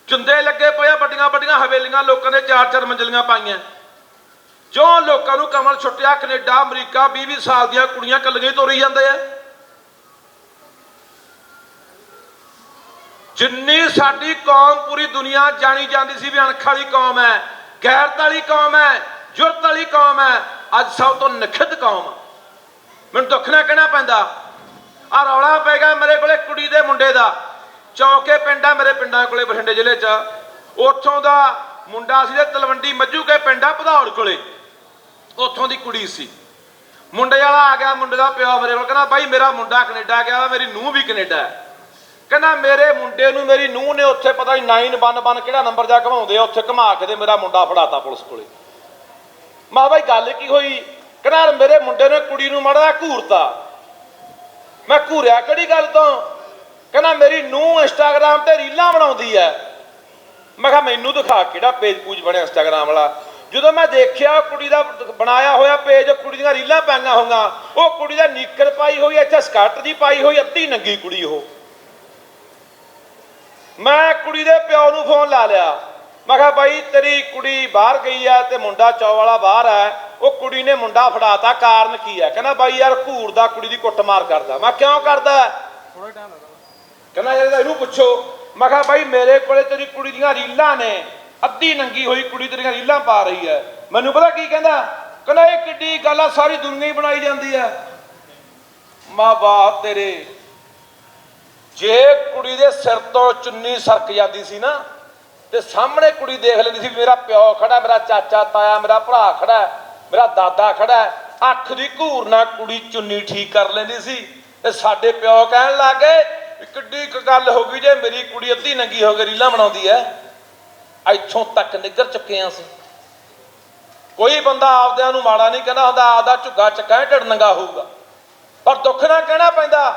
ਚੁੰਦੇ ਲੱਗੇ ਪਏ ਆ, ਵੱਡੀਆਂ ਵੱਡੀਆਂ ਹਵੇਲੀਆਂ, ਲੋਕਾਂ ਨੇ ਚਾਰ ਚਾਰ ਮੰਜ਼ਲੀਆਂ ਪਾਈਆਂ। ਜੋ ਲੋਕਾਂ ਨੂੰ ਕਮਲ ਛੁੱਟਿਆ, ਕੈਨੇਡਾ, ਅਮਰੀਕਾ 20 20 ਸਾਲ ਦੀਆਂ ਕੁੜੀਆਂ ਕੱਲੀਆਂ ਹੀ ਤੋਰੀ ਜਾਂਦੇ ਆ। ਜਿੰਨੀ ਸਾਡੀ ਕੌਮ ਪੂਰੀ ਦੁਨੀਆ ਜਾਣੀ ਜਾਂਦੀ ਸੀ ਵੀ ਅਣਖ ਵਾਲੀ ਕੌਮ ਹੈ, ਗੈਰਤ ਵਾਲੀ ਕੌਮ ਹੈ, ਜੁਰਤ ਵਾਲੀ ਕੌਮ ਹੈ, ਅੱਜ ਸਭ ਤੋਂ ਨਖਿੱਧ ਕੌਮ ਮੈਨੂੰ ਦੁੱਖ ਨਾਲ ਕਹਿਣਾ ਪੈਂਦਾ। ਆ ਰੌਲਾ ਪੈ ਗਿਆ ਮੇਰੇ ਕੋਲੇ ਕੁੜੀ ਦੇ ਮੁੰਡੇ ਦਾ। ਚੌਕੇ ਪਿੰਡ ਆ ਮੇਰੇ ਪਿੰਡਾਂ ਕੋਲੇ, ਬਠਿੰਡੇ ਜ਼ਿਲ੍ਹੇ 'ਚ। ਉੱਥੋਂ ਦਾ ਮੁੰਡਾ ਸੀ ਤੇ ਤਲਵੰਡੀ ਮੱਜੂ ਕੇ ਪਿੰਡ ਆ ਭਦੌੜ ਕੋਲੇ। ਉੱਥੋਂ ਦੀ ਕੁੜੀ ਸੀ। ਮੁੰਡੇ ਵਾਲਾ ਆ ਗਿਆ, ਮੁੰਡੇ ਦਾ ਪਿਓ ਮੇਰੇ ਕੋਲ। ਕਹਿੰਦਾ, ਬਾਈ, ਮੇਰਾ ਮੁੰਡਾ ਕੈਨੇਡਾ ਗਿਆ ਵਾ, ਮੇਰੀ ਨੂੰਹ ਵੀ ਕੈਨੇਡਾ ਹੈ। ਕਹਿੰਦਾ, ਮੇਰੇ ਮੁੰਡੇ ਨੂੰ ਮੇਰੀ ਨੂੰਹ ਨੇ ਉੱਥੇ ਪਤਾ ਨਹੀਂ 911 ਕਿਹੜਾ ਨੰਬਰ ਜਾ ਘਮਾਉਂਦੇ ਆ, ਉੱਥੇ ਘਮਾ ਕੇ ਤੇ ਮੇਰਾ ਮੁੰਡਾ ਫੜਾਤਾ ਪੁਲਿਸ ਕੋਲੇ। ਮਾ ਬਾਈ, ਗੱਲ ਕੀ ਹੋਈ? ਕਹਿੰਦਾ, ਮੇਰੇ ਮੁੰਡੇ ਨੇ ਕੁੜੀ ਨੂੰ ਮੜਾ ਘੂਰਤਾ। ਮੈਂ ਘੂਰਿਆ ਕਿਹੜੀ ਗੱਲ ਤੋਂ? ਕਹਿੰਦਾ ਮੇਰੀ ਨੂੰਹ ਇੰਸਟਾਗ੍ਰਾਮ ਤੇ ਰੀਲਾਂ ਬਣਾਉਂਦੀ ਐ। ਮੈਂ ਕਿਹਾ ਮੈਨੂੰ ਦਿਖਾ ਕਿਹੜਾ ਪੇਜ ਪੂਜ ਬਣਿਆ ਇੰਸਟਾਗ੍ਰਾਮ ਵਾਲਾ। ਜਦੋਂ ਮੈਂ ਦੇਖਿਆ ਕੁੜੀ ਦਾ ਬਣਾਇਆ ਹੋਇਆ ਪੇਜ ਕੁੜੀ ਦੀਆਂ ਰੀਲਾਂ ਪਾਈਆਂ ਹੋਈਆਂ, ਉਹ ਕੁੜੀ ਦਾ ਨੀਕਰ ਪਾਈ ਹੋਈ ਇੱਥੇ ਸਕਰਟ ਦੀ ਪਾਈ ਹੋਈ ਅੱਧੀ ਨੰਗੀ ਕੁੜੀ ਉਹ। ਮੈਂ ਕੁੜੀ ਦੇ ਪਿਓ ਨੂੰ ਫੋਨ ਲਾ ਲਿਆ। ਮੈਂ ਕਿਹਾ ਬਾਈ ਤੇਰੀ ਕੁੜੀ ਬਾਹਰ ਗਈ ਆ ਤੇ ਮੁੰਡਾ ਚੌ ਵਾਲਾ ਬਾਹਰ ਆ ਉਹ ਕੁੜੀ ਨੇ ਮੁੰਡਾ ਫੜਾਤਾ ਕਾਰਨ ਕੀ ਆ? ਕਹਿੰਦਾ ਬਾਈ ਯਾਰ ਘੂਰ ਦਾ ਕੁੜੀ ਦੀ ਕੁੱਟਮਾਰ ਕਰਦਾ। ਮੈਂ ਕਿਉਂ ਕਰਦਾ? ਕਹਿੰਦਾ ਇਹਦਾ ਇਹਨੂੰ ਪੁੱਛੋ। ਮੈਂ ਕਿਹਾ ਬਾਈ ਮੇਰੇ ਕੋਲੇ ਤੇਰੀ ਕੁੜੀ ਦੀਆਂ ਰੀਲਾਂ ਨੇ। ਅੱਧੀ ਨੰਗੀ ਹੋਈ ਕੁੜੀ ਤੇਰੀਆਂ ਰੀਲਾਂ ਪਾ ਰਹੀ ਹੈ ਮੈਨੂੰ ਪਤਾ ਕੀ ਕਹਿੰਦਾ? ਕਹਿੰਦਾ ਇਹ ਕਿੱਡੀ ਗੱਲ ਆ ਸਾਰੀ ਦੁਨੀਆ ਹੀ ਬਣਾਈ ਜਾਂਦੀ ਆ। ਮਾਂ ਬਾਪ ਤੇਰੇ ਜੇ ਕੁੜੀ ਦੇ ਸਿਰ ਤੋਂ ਚੁੰਨੀ ਸਰਕ ਜਾਂਦੀ ਸੀ ਨਾ ਤੇ ਸਾਹਮਣੇ ਕੁੜੀ ਦੇਖ ਲੈਂਦੀ ਸੀ ਮੇਰਾ ਪਿਓ ਖੜਾ, ਮੇਰਾ ਚਾਚਾ ਤਾਇਆ, ਮੇਰਾ ਭਰਾ ਖੜਾ, ਮੇਰਾ ਦਾਦਾ ਖੜਾ। ਅੱਖ ਦੀ ਘੂਰ ਨਾਲ ਕੁੜੀ ਚੁੰਨੀ ਠੀਕ ਕਰ ਲੈਂਦੀ ਸੀ ਤੇ ਸਾਡੇ ਪਿਓ ਕਹਿਣ ਲੱਗੇ ਵੀ ਕਿੱਡੀ ਕੁ ਗੱਲ ਹੋ ਗਈ ਜੇ ਮੇਰੀ ਕੁੜੀ ਅੱਧੀ ਨੰਗੀ ਹੋ ਕੇ ਰੀਲਾਂ ਬਣਾਉਂਦੀ ਐ। ਇੱਥੋਂ ਤੱਕ ਨਿੱਗਰ ਚੁੱਕੇ ਹਾਂ ਅਸੀਂ। ਕੋਈ ਬੰਦਾ ਆਪਦਿਆਂ ਨੂੰ ਮਾੜਾ ਨਹੀਂ ਕਹਿੰਦਾ ਹੁੰਦਾ, ਆਪਦਾ ਝੁੱਗਾ ਚੱਕਾ ਢਿੱਡ ਨੰਗਾ ਹੋਊਗਾ। ਪਰ ਦੁੱਖ ਨਾਲ ਕਹਿਣਾ ਪੈਂਦਾ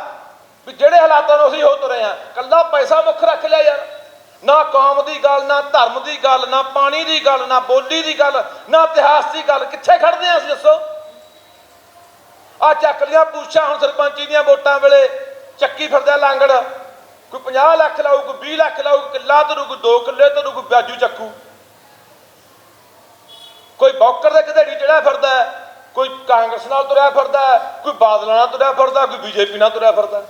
ਵੀ ਜਿਹੜੇ ਹਾਲਾਤਾਂ ਨੂੰ ਅਸੀਂ ਹੋ ਤੁਰੇ ਆ, ਕੱਲਾ ਪੈਸਾ ਮੁੱਖ ਰੱਖ ਲਿਆ ਯਾਰ। ਨਾ ਕੌਮ ਦੀ ਗੱਲ, ਨਾ ਧਰਮ ਦੀ ਗੱਲ, ਨਾ ਪਾਣੀ ਦੀ ਗੱਲ, ਨਾ ਬੋਲੀ ਦੀ ਗੱਲ, ਨਾ ਇਤਿਹਾਸ ਦੀ ਗੱਲ। ਕਿੱਥੇ ਖੜਦੇ ਆ ਅਸੀਂ ਦੱਸੋ? ਆ ਚੱਕ ਲੀਆਂ ਪੂਛਾਂ ਹੁਣ ਸਰਪੰਚੀ ਦੀਆਂ ਵੋਟਾਂ ਵੇਲੇ। ਚੱਕੀ ਫਿਰਦਾ ਲਾਂਗੜ। ਕੋਈ 50 ਲੱਖ ਲਾਊ, ਕੋਈ 20 ਲੱਖ ਲਾਊ ਕਿੱਲਾ ਤਰੂ ਕੋਈ 2 ਕਿੱਲੇ ਤਰੂ ਕੋਈ ਵਿਆਜੂ ਚੱਕੂ। ਕੋਈ ਬੌਕਰ ਦੇ ਘੜੇੜੀ ਚੜਿਆ ਫਿਰਦਾ ਕੋਈ ਕਾਂਗਰਸ ਨਾਲ ਤੁਰਿਆ ਫਿਰਦਾ ਕੋਈ ਬਾਦਲਾਂ ਨਾਲ ਤੁਰਿਆ ਫਿਰਦਾ, ਕੋਈ ਬੀਜੇਪੀ ਨਾਲ ਤੁਰਿਆ ਫਿਰਦਾ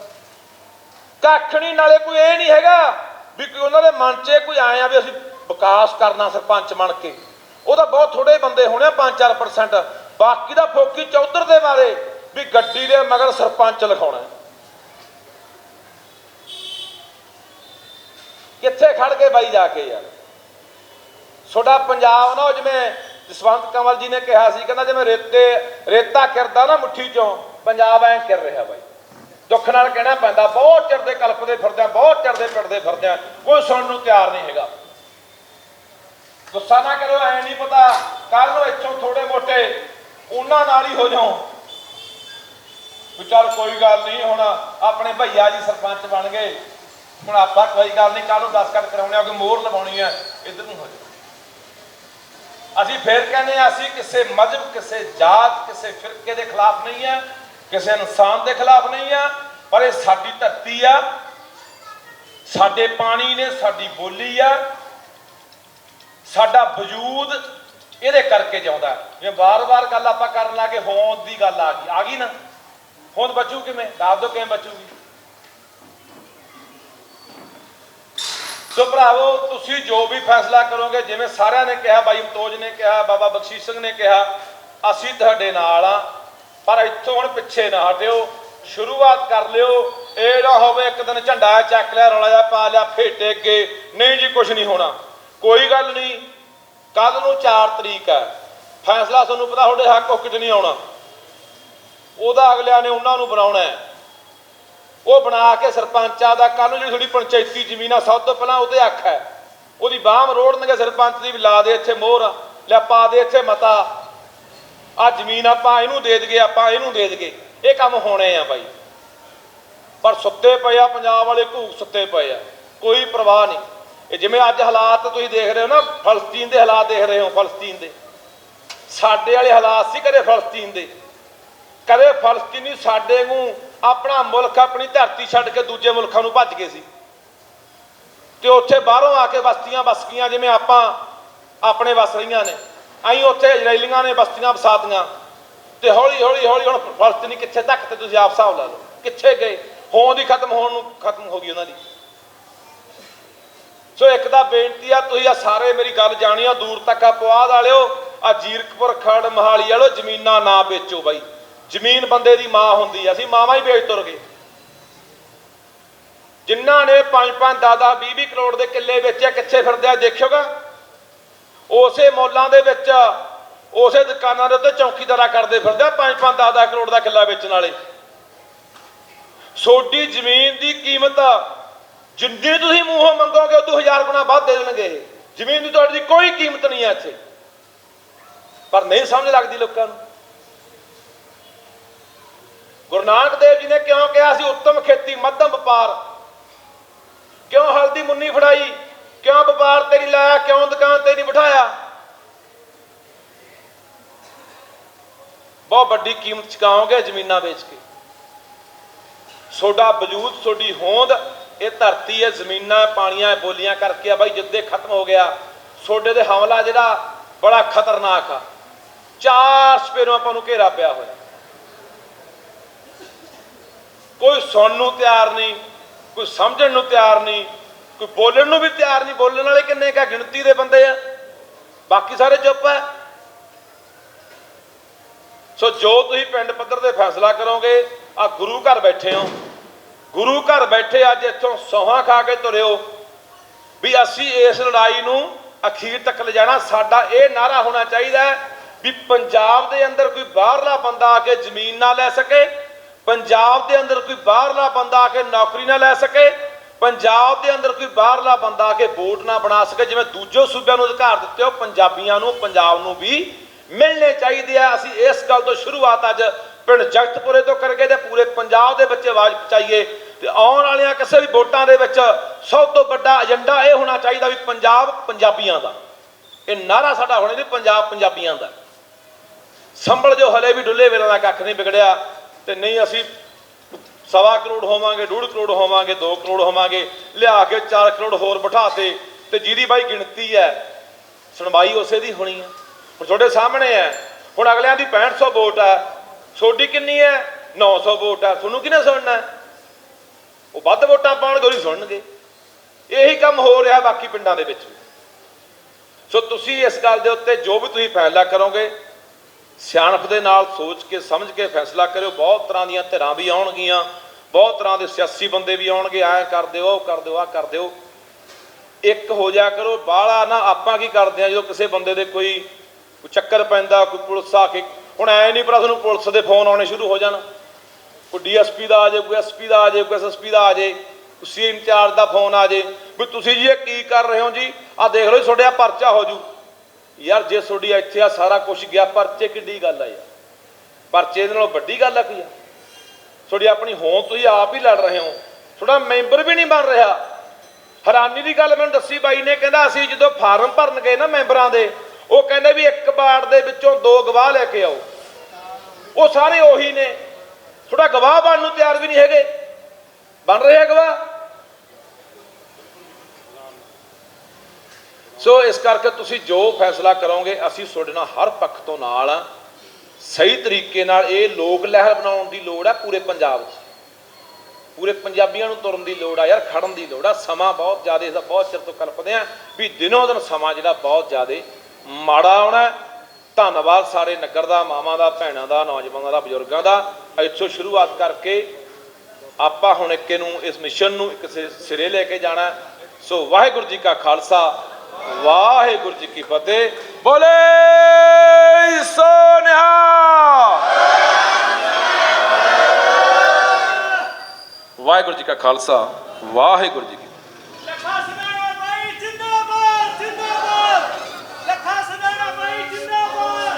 ਕੱਖ ਨਹੀਂ ਨਾਲੇ ਕੋਈ ਇਹ ਨਹੀਂ ਹੈਗਾ ਵੀ ਕੋਈ ਉਹਨਾਂ ਦੇ ਮਨ 'ਚ ਕੋਈ ਆਏ ਆ ਵੀ ਅਸੀਂ ਵਿਕਾਸ ਕਰਨਾ ਸਰਪੰਚ ਬਣ ਕੇ। ਉਹ ਤਾਂ ਬਹੁਤ ਥੋੜੇ ਬੰਦੇ ਹੋਣੇ ਆ 5-4% ਬਾਕੀ ਦਾ ਫੋਕੀ ਚੌਧਰ ਦੇ ਬਾਰੇ ਵੀ ਗੱਡੀ ਦੇ ਮਗਰ ਸਰਪੰਚ ਲਿਖਾਉਣਾ। ਕਿੱਥੇ ਖੜ ਕੇ ਬਾਈ ਜਾ ਕੇ ਯਾਰ? ਤੁਹਾਡਾ ਪੰਜਾਬ ਨਾ ਉਹ ਜਿਵੇਂ ਜਸਵੰਤ ਕੰਵਲ ਜੀ ਨੇ ਕਿਹਾ ਸੀ, ਕਹਿੰਦਾ ਜਿਵੇਂ ਰੇਤੇ, ਰੇਤਾ ਕਿਰਦਾ ਨਾ ਮੁੱਠੀ ਚੋਂ, ਪੰਜਾਬ ਐਂ ਕਰ ਰਿਹਾ ਬਾਈ। ਦੁੱਖ ਨਾਲ ਕਹਿਣਾ ਪੈਂਦਾ, ਬਹੁਤ ਚਿਰ ਦੇ ਕਲਪਦੇ ਫਿਰਦੇ ਬਹੁਤ ਚਿਰ ਦੇ ਪਿੜਦੇ ਫਿਰਦੇ ਕੋਈ ਸੁਣਨ ਨੂੰ ਤਿਆਰ ਨਹੀਂ ਹੈਗਾ। ਗੁੱਸਾ ਨਾ ਕਰੋ ਐ ਨਹੀਂ ਪਤਾ ਕੱਲ ਨੂੰ ਇੱਥੋਂ ਥੋੜੇ ਮੋਟੇ ਉਹਨਾਂ ਨਾਲ ਹੀ ਹੋ ਜਾਓ ਵਿਚਾਰ ਕੋਈ ਗੱਲ ਨਹੀਂ, ਹੁਣ ਆਪਣੇ ਭਈਆ ਜੀ ਸਰਪੰਚ ਬਣ ਗਏ। ਹੁਣ ਆਪਾਂ ਕੋਈ ਗੱਲ ਨਹੀਂ ਕੱਲ ਨੂੰ 10 ਕੱਟ ਕਰਾਉਣੇ ਆ ਕਿ ਮੋਹਰ ਲਵਾਉਣੀ ਹੈ ਇੱਧਰ ਨੂੰ ਹੋ ਜਾਓ। ਅਸੀਂ ਫੇਰ ਕਹਿੰਦੇ ਆ, ਅਸੀਂ ਕਿਸੇ ਮਜ਼ਹਬ, ਕਿਸੇ ਜਾਤ, ਕਿਸੇ ਫਿਰਕੇ ਦੇ ਖਿਲਾਫ ਨਹੀਂ ਆ। ਕਿਸੇ ਇਨਸਾਨ ਦੇ ਖਿਲਾਫ ਨਹੀਂ ਆ, ਪਰ ਇਹ ਸਾਡੀ ਧਰਤੀ ਆ। ਸਾਡੇ ਪਾਣੀ ਨੇ ਸਾਡੀ ਬੋਲੀ ਆ। ਸਾਡਾ ਵਜੂਦ ਇਹਦੇ ਕਰਕੇ ਜਿਉਂਦਾ। ਜੇ ਵਾਰ-ਵਾਰ ਗੱਲ ਆਪਾਂ ਕਰਨ ਲੱਗੇ, ਹੋਂਦ ਦੀ ਗੱਲ ਆ ਗਈ। ਆ ਗਈ ਨਾ? ਹੋਂਦ ਬਚੂ ਕਿਵੇਂ? ਦੱਸ ਦਿਓ ਕਿਵੇਂ ਬਚੂਗੀ? ਸੋ ਭਰਾਵੋ, ਤੁਸੀਂ ਜੋ ਵੀ ਫੈਸਲਾ ਕਰੋਗੇ, ਜਿਵੇਂ ਸਾਰਿਆਂ ਨੇ ਕਿਹਾ, ਬਾਈ ਮਤੋਜ ਨੇ ਕਿਹਾ, ਬਾਬਾ ਬਖਸ਼ੀਸ਼ ਸਿੰਘ ਨੇ ਕਿਹਾ, ਅਸੀਂ ਤੁਹਾਡੇ ਨਾਲ ਆ। ਪਰ ਇੱਥੋਂ ਹੁਣ ਪਿੱਛੇ ਨਾ ਹਟਿਓ, ਸ਼ੁਰੂਆਤ ਕਰ ਲਿਓ। ਇਹ ਨਾ ਹੋਵੇ ਇੱਕ ਦਿਨ ਝੰਡਾ ਚੱਕ ਲਿਆ, ਰੌਲਾ ਜਿਹਾ ਪਾ ਲਿਆ ਫੇਟੇ ਅੱਗੇ ਨਹੀਂ ਜੀ ਕੁਝ ਨਹੀਂ ਹੋਣਾ। ਕੋਈ ਗੱਲ ਨਹੀਂ। ਕੱਲ ਨੂੰ 4 ਤਰੀਕ ਹੈ। ਫੈਸਲਾ ਤੁਹਾਨੂੰ ਪਤਾ, ਤੁਹਾਡੇ ਹੱਕ ਹੁੱਕ ਨਹੀਂ ਆਉਣਾ। ਉਹਦਾ ਅਗਲਿਆਂ ਨੇ ਉਹਨਾਂ ਨੂੰ ਬਣਾਉਣਾ ਹੈ। ਉਹ ਬਣਾ ਕੇ ਸਰਪੰਚਾਂ ਦਾ ਕੱਲ ਨੂੰ ਜਿਹੜੀ ਥੋੜੀ ਪੰਚਾਇਤੀ ਜ਼ਮੀਨ ਆ, ਸਭ ਤੋਂ ਪਹਿਲਾਂ ਉਹਦੇ ਹੱਕ ਹੈ। ਉਹਦੀ ਬਾਹਮ ਰੋੜਨਗੇ ਸਰਪੰਚ ਦੀ, ਵੀ ਲਾ ਦੇ ਇੱਥੇ ਮੋਹਰ ਲੈ ਪਾ ਦੇ ਇੱਥੇ ਮਤਾ। ਆ ਜ਼ਮੀਨ ਆਪਾਂ ਇਹਨੂੰ ਦੇ ਦਈਏ, ਆਪਾਂ ਇਹਨੂੰ ਦੇ ਦਈਏ। ਇਹ ਕੰਮ ਹੋਣੇ ਆ ਬਾਈ। ਪਰ ਸੁੱਤੇ ਪਏ ਆ, ਪੰਜਾਬ ਵਾਲੇ ਘੂਕ ਸੁੱਤੇ ਪਏ ਆ। ਕੋਈ ਪਰਵਾਹ ਨਹੀਂ। ਇਹ ਜਿਵੇਂ ਅੱਜ ਹਾਲਾਤ ਤੁਸੀਂ ਦੇਖ ਰਹੇ ਹੋ ਨਾ, ਫਲਸਤੀਨ ਦੇ ਹਾਲਾਤ ਦੇਖ ਰਹੇ ਹੋ, ਫਲਸਤੀਨ ਦੇ। ਸਾਡੇ ਵਾਲੇ ਹਾਲਾਤ ਸੀ ਕਦੇ ਫਲਸਤੀਨ ਦੇ। ਕਦੇ ਫਲਸਤੀਨੀ ਸਾਡੇ ਨੂੰ ਆਪਣਾ ਮੁਲਕ, ਆਪਣੀ ਧਰਤੀ ਛੱਡ ਕੇ ਦੂਜੇ ਮੁਲਕਾਂ ਨੂੰ ਭੱਜ ਗਏ ਸੀ। ਤੇ ਉੱਥੇ ਬਾਹਰੋਂ ਆ ਕੇ ਬਸਤੀਆਂ ਵਸ ਗਈਆਂ, ਜਿਵੇਂ ਆਪਾਂ ਆਪਣੇ ਵਸ ਰਹੀਆਂ ਨੇ। ਆਈ ਉੱਥੇ ਇਜ਼ਰਾਈਲੀਆਂ ਨੇ ਬਸਤੀਆਂ ਵਸਾਤੀਆਂ ਤੇ ਹੌਲੀ ਹੌਲੀ ਹੌਲੀ ਹੁਣ ਫਲਸਤੀਨੀ ਕਿੱਥੇ ਤੱਕ ਤੇ ਤੁਸੀਂ ਆਪ ਹਿਸਾਬ ਲਾ ਲਓ, ਕਿੱਥੇ ਗਏ? ਹੋਣ ਹੀ ਖਤਮ ਹੋਣ ਨੂੰ ਖਤਮ ਹੋ ਗਈ ਉਹਨਾਂ ਦੀ। ਸੋ ਇੱਕ ਦਾ ਬੇਨਤੀ ਆ, ਤੁਸੀਂ ਆ ਸਾਰੇ ਮੇਰੀ ਗੱਲ ਜਾਣੀ ਆ ਦੂਰ ਤੱਕ ਆ ਪਵਾਦ ਵਾਲਿਓ, ਆ ਜੀਰਕਪੁਰ ਖੜ ਮਹਾਲੀ ਵਾਲੋ ਜ਼ਮੀਨਾਂ ਨਾ ਵੇਚੋ ਬਾਈ। ਜ਼ਮੀਨ ਬੰਦੇ ਦੀ ਮਾਂ ਹੁੰਦੀ ਆ, ਅਸੀਂ ਮਾਵਾਂ ਹੀ ਵੇਚ ਤੁਰ ਗਏ। ਜਿਨ੍ਹਾਂ ਨੇ 5-5 10 20 ਕਰੋੜ ਦੇ ਕਿੱਲੇ ਵੇਚਿਆ ਕਿੱਥੇ ਫਿਰਦੇ ਆ, ਦੇਖਿਓਗਾ? ਉਸੇ ਮੌਲਾਂ ਦੇ ਵਿੱਚ, ਉਸੇ ਦੁਕਾਨਾਂ ਦੇ ਉੱਤੇ ਚੌਕੀਦਾਰਾ ਕਰਦੇ ਫਿਰਦੇ ਆ 5-5 10 ਕਰੋੜ ਦਾ ਕਿੱਲਾ ਵੇਚਣ ਵਾਲੇ। ਸੋਡੀ ਜ਼ਮੀਨ ਦੀ ਕੀਮਤ ਜਿੰਨੀ ਤੁਸੀਂ ਮੂੰਹੋਂ ਮੰਗੋਗੇ, ਉਦੋਂ ਹਜ਼ਾਰ ਗੁਣਾ ਵੱਧ ਦੇ ਦੇਣਗੇ। ਇਹ ਜ਼ਮੀਨ ਦੀ ਤੁਹਾਡੀ ਕੋਈ ਕੀਮਤ ਨਹੀਂ ਹੈ ਇੱਥੇ। ਪਰ ਨਹੀਂ ਸਮਝ ਲੱਗਦੀ ਲੋਕਾਂ ਨੂੰ। ਗੁਰੂ ਨਾਨਕ ਦੇਵ ਜੀ ਨੇ ਕਿਉਂ ਕਿਹਾ ਸੀ, ਉੱਤਮ ਖੇਤੀ, ਮੱਧਮ ਵਪਾਰ? ਕਿਉਂ ਹਲਦੀ ਮੁੰਨੀ ਫੜਾਈ? ਕਿਉਂ ਵਪਾਰ ਤੇਰੀ ਲਾਇਆ, ਕਿਉਂ ਦੁਕਾਨ ਤੇ ਨਹੀਂ ਬਿਠਾਇਆ? ਬਹੁਤ ਵੱਡੀ ਕੀਮਤ ਚੁਕਾਓਗੇ ਜ਼ਮੀਨਾਂ ਵੇਚ ਕੇ। ਸੋਡਾ ਵਜੂਦ, ਸੋਡੀ ਹੋਂਦ, ਇਹ ਧਰਤੀ ਹੈ ਜ਼ਮੀਨਾਂ, ਪਾਣੀਆਂ ਬੋਲੀਆਂ ਕਰਕੇ ਆ ਬਾਈ, ਜਿੱਦੇ ਖਤਮ ਹੋ ਗਿਆ। ਸੋਡੇ ਦੇ ਹਮਲਾ ਜਿਹੜਾ ਬੜਾ ਖਤਰਨਾਕ ਆ। ਚਾਰ ਸਪੇਰੋਂ ਆਪਾਂ ਨੂੰ ਘੇਰਾ ਪਿਆ ਹੋਇਆ। ਕੋਈ ਸੁਣਨ ਨੂੰ ਤਿਆਰ ਨਹੀਂ, ਕੋਈ ਸਮਝਣ ਨੂੰ ਤਿਆਰ ਨਹੀਂ ਕੋਈ ਬੋਲਣ ਨੂੰ ਵੀ ਤਿਆਰ ਨਹੀਂ, ਬੋਲਣ ਵਾਲੇ ਕਿੰਨੇ ਕਾ ਗਿਣਤੀ ਦੇ ਬੰਦੇ ਆ। ਬਾਕੀ ਸਾਰੇ ਚੁੱਪ ਹੈ ਸੋ ਜੋ ਤੁਸੀਂ ਪਿੰਡ ਪੱਧਰ ਤੇ ਫੈਸਲਾ ਕਰੋਗੇ, ਆ ਗੁਰੂ ਘਰ ਬੈਠੇ ਹੋ। ਗੁਰੂ ਘਰ ਬੈਠੇ ਅੱਜ ਇੱਥੋਂ ਸੋਹਾਂ ਖਾ ਕੇ ਤੁਰਿਓ ਵੀ ਅਸੀਂ ਇਸ ਲੜਾਈ ਨੂੰ ਅਖੀਰ ਤੱਕ ਲਿਜਾਣਾ। ਸਾਡਾ ਇਹ ਨਾਰਾ ਹੋਣਾ ਚਾਹੀਦਾ ਵੀ ਪੰਜਾਬ ਦੇ ਅੰਦਰ ਕੋਈ ਬਾਹਰਲਾ ਬੰਦਾ ਆ ਕੇ ਜ਼ਮੀਨ ਨਾ ਲੈ ਸਕੇ, ਪੰਜਾਬ ਦੇ ਅੰਦਰ ਕੋਈ ਬਾਹਰਲਾ ਬੰਦਾ ਆ ਕੇ ਨੌਕਰੀ ਨਾ ਲੈ ਸਕੇ ਪੰਜਾਬ ਦੇ ਅੰਦਰ ਕੋਈ ਬਾਹਰਲਾ ਬੰਦਾ ਆ ਕੇ ਵੋਟ ਨਾ ਬਣਾ ਸਕੇ, ਜਿਵੇਂ ਦੂਜੇ ਸੂਬਿਆਂ ਨੂੰ ਅਧਿਕਾਰ ਦਿੱਤੇ ਹੋ, ਪੰਜਾਬੀਆਂ ਨੂੰ, ਪੰਜਾਬ ਨੂੰ ਵੀ ਮਿਲਣੇ ਚਾਹੀਦੇ ਆ। ਅਸੀਂ ਇਸ ਗੱਲ ਤੋਂ ਸ਼ੁਰੂਆਤ ਅੱਜ ਪਿੰਡ ਜਗਤਪੁਰੇ ਤੋਂ ਕਰਕੇ ਤੇ ਪੂਰੇ ਪੰਜਾਬ ਦੇ ਵਿੱਚ ਆਵਾਜ਼ ਪਹੁੰਚਾਈਏ। ਤੇ ਆਉਣ ਵਾਲੀਆਂ ਕਿਸੇ ਵੀ ਵੋਟਾਂ ਦੇ ਵਿੱਚ ਸਭ ਤੋਂ ਵੱਡਾ ਏਜੰਡਾ ਇਹ ਹੋਣਾ ਚਾਹੀਦਾ ਵੀ ਪੰਜਾਬ ਪੰਜਾਬੀਆਂ ਦਾ। ਇਹ ਨਾਰਾ ਸਾਡਾ ਹੋਣਾ ਜੀ ਪੰਜਾਬ ਪੰਜਾਬੀਆਂ ਦਾ। ਸੰਭਲ ਜੋ ਹਲੇ ਵੀ ਡੁੱਲੇ ਵੇਲੇ ਦਾ ਕੱਖ ਨਹੀਂ ਵਿਗੜਿਆ, ਤੇ ਨਹੀਂ ਅਸੀਂ ਸਵਾ ਕਰੋੜ ਹੋਵਾਂਗੇ, ਡੂਢ ਕਰੋੜ ਹੋਵਾਂਗੇ 2 ਕਰੋੜ ਹੋਵਾਂਗੇ, ਲਿਆ ਕੇ 4 ਕਰੋੜ ਹੋਰ ਬਿਠਾਤੇ ਤੇ ਜਿਹਦੀ ਬਾਈ ਗਿਣਤੀ ਹੈ, ਸੁਣਵਾਈ ਉਸੇ ਦੀ ਹੋਣੀ ਹੈ। ਹੁਣ ਤੁਹਾਡੇ ਸਾਹਮਣੇ ਹੈ, ਹੁਣ ਅਗਲਿਆਂ ਦੀ 6500 ਵੋਟ ਹੈ, ਤੁਹਾਡੀ ਕਿੰਨੀ ਹੈ? 900 ਵੋਟ ਹੈ, ਤੁਹਾਨੂੰ ਕਿਹਨੇ ਸੁਣਨਾ ਉਹ ਵੱਧ ਵੋਟਾਂ ਪਾਉਣਗੇ, ਉਹੀ ਸੁਣਨਗੇ। ਇਹੀ ਕੰਮ ਹੋ ਰਿਹਾ ਬਾਕੀ ਪਿੰਡਾਂ ਦੇ ਵਿੱਚ। ਸੋ ਤੁਸੀਂ ਇਸ ਗੱਲ ਦੇ ਉੱਤੇ ਜੋ ਵੀ ਤੁਸੀਂ ਫੈਸਲਾ ਕਰੋਗੇ ਸਿਆਣਪ ਦੇ ਨਾਲ ਸੋਚ ਕੇ, ਸਮਝ ਕੇ ਫੈਸਲਾ ਕਰਿਓ। ਬਹੁਤ ਤਰ੍ਹਾਂ ਦੀਆਂ ਧਿਰਾਂ ਵੀ ਆਉਣਗੀਆਂ। ਬਹੁਤ ਤਰ੍ਹਾਂ ਦੇ ਸਿਆਸੀ ਬੰਦੇ ਵੀ ਆਉਣਗੇ। ਆਇਆ ਕਰ ਦਿਓ, ਉਹ ਕਰ ਦਿਓ ਆ ਕਰ ਦਿਓ। ਇੱਕ ਹੋ ਜਾ ਕਰੋ, ਬਾਹਲਾ ਨਾ ਆਪਾਂ ਕੀ ਕਰਦੇ ਆ ਜਦੋਂ ਕਿਸੇ ਬੰਦੇ ਦੇ ਕੋਈ ਚੱਕਰ ਪੈਂਦਾ, ਕੋਈ ਪੁਲਿਸ ਆ ਕੇ, ਹੁਣ ਐ ਨਹੀਂ ਪਰ ਤੁਹਾਨੂੰ ਪੁਲਿਸ ਦੇ ਫੋਨ ਆਉਣੇ ਸ਼ੁਰੂ ਹੋ ਜਾਣ। ਕੋਈ ਡੀਐਸਪੀ ਦਾ ਆ ਜਾਏ, ਕੋਈ ਐਸਪੀ ਦਾ ਆ ਜਾਏ, ਕੋਈ ਐਸਐਸਪੀ ਦਾ ਆ ਜਾਏ, ਕੋਈ ਇੰਚਾਰਜ ਦਾ ਫੋਨ ਆ ਜੇ ਵੀ ਤੁਸੀਂ ਜੀ ਇਹ ਕੀ ਕਰ ਰਹੇ ਹੋ ਜੀ? ਆ ਦੇਖ ਲਓ ਜੀ, ਤੁਹਾਡੇ ਆ ਪਰਚਾ ਹੋ ਜੂ। ਯਾਰ ਜੇ ਤੁਹਾਡੀ ਇੱਥੇ ਆ ਸਾਰਾ ਕੁਝ ਗਿਆ, ਪਰਚੇ ਕਿੱਡੀ ਗੱਲ ਆ ਯਾਰ? ਪਰਚੇ ਦੇ ਨਾਲੋਂ ਵੱਡੀ ਗੱਲ ਆ ਕੋਈ ਆ? ਤੁਹਾਡੀ ਆਪਣੀ ਹੋਂ ਤੁਸੀਂ ਆਪ ਹੀ ਲੜ ਰਹੇ ਹੋ। ਤੁਹਾਡਾ ਮੈਂਬਰ ਵੀ ਨਹੀਂ ਬਣ ਰਿਹਾ। ਹੈਰਾਨੀ ਦੀ ਗੱਲ ਮੈਨੂੰ ਦੱਸੀ ਬਾਈ ਨੇ, ਕਹਿੰਦਾ ਅਸੀਂ ਜਦੋਂ ਫਾਰਮ ਭਰਨ ਗਏ ਨਾ ਮੈਂਬਰਾਂ ਦੇ, ਉਹ ਕਹਿੰਦੇ ਵੀ ਇੱਕ ਵਾਰਡ ਦੇ ਵਿੱਚੋਂ ਦੋ ਗਵਾਹ ਲੈ ਕੇ ਆਓ। ਉਹ ਸਾਰੇ ਉਹੀ ਨੇ। ਥੋੜਾ ਗਵਾਹ ਬਣਨ ਨੂੰ ਤਿਆਰ ਵੀ ਨਹੀਂ ਹੈਗੇ। ਬਣ ਰਹੇ ਆ ਗਵਾਹ? ਸੋ ਇਸ ਕਰਕੇ ਤੁਸੀਂ ਜੋ ਫੈਸਲਾ ਕਰੋਗੇ, ਅਸੀਂ ਤੁਹਾਡੇ ਨਾਲ ਹਰ ਪੱਖ ਤੋਂ ਨਾਲ ਆ ਸਹੀ ਤਰੀਕੇ ਨਾਲ ਇਹ ਲੋਕ ਲਹਿਰ ਬਣਾਉਣ ਦੀ ਲੋੜ ਆ ਪੂਰੇ ਪੰਜਾਬ 'ਚ। ਪੂਰੇ ਪੰਜਾਬੀਆਂ ਨੂੰ ਤੁਰਨ ਦੀ ਲੋੜ ਆ, ਯਾਰ ਖੜਨ ਦੀ ਲੋੜ ਆ। ਸਮਾਂ ਬਹੁਤ ਜ਼ਿਆਦਾ ਇਹਦਾ ਬਹੁਤ ਚਿਰ ਤੋਂ ਕਲਪਦੇ ਆ ਵੀ ਦਿਨੋਂ ਦਿਨ ਸਮਾਂ ਜਿਹੜਾ ਬਹੁਤ ਜ਼ਿਆਦਾ ਮਾੜਾ ਆਉਣਾ ਧੰਨਵਾਦ ਸਾਰੇ ਨਗਰ ਦਾ, ਮਾਵਾਂ ਦਾ, ਭੈਣਾਂ ਦਾ, ਨੌਜਵਾਨਾਂ ਦਾ, ਬਜ਼ੁਰਗਾਂ ਦਾ। ਇੱਥੋਂ ਸ਼ੁਰੂਆਤ ਕਰਕੇ ਆਪਾਂ ਹੁਣ ਇੱਕ ਨੂੰ ਇਸ ਮਿਸ਼ਨ ਨੂੰ ਇੱਕ ਸਿ- ਸਿਰੇ ਲੈ ਕੇ ਜਾਣਾ ਸੋ ਵਾਹਿਗੁਰੂ ਜੀ ਕਾ ਖਾਲਸਾ ਵਾਹਿਗੁਰੂ ਜੀ ਕੀ ਫਤਿਹ। ਬੋਲੇ ਸੋ ਨਿਹਾਲ ਵਾਹਿਗੁਰੂ ਜੀ ਕਾ ਖਾਲਸਾ ਵਾਹਿਗੁਰੂ ਜੀ ਕੀ ਫਤਿਹ। ਲੱਖਾ ਸਦਾਣਾ ਬਾਈ ਜਿੰਦਾਬਾਦ ਜਿੰਦਾਬਾਦ। ਲੱਖਾ ਸਦਾਣਾ ਬਾਈ ਜਿੰਦਾਬਾਦ।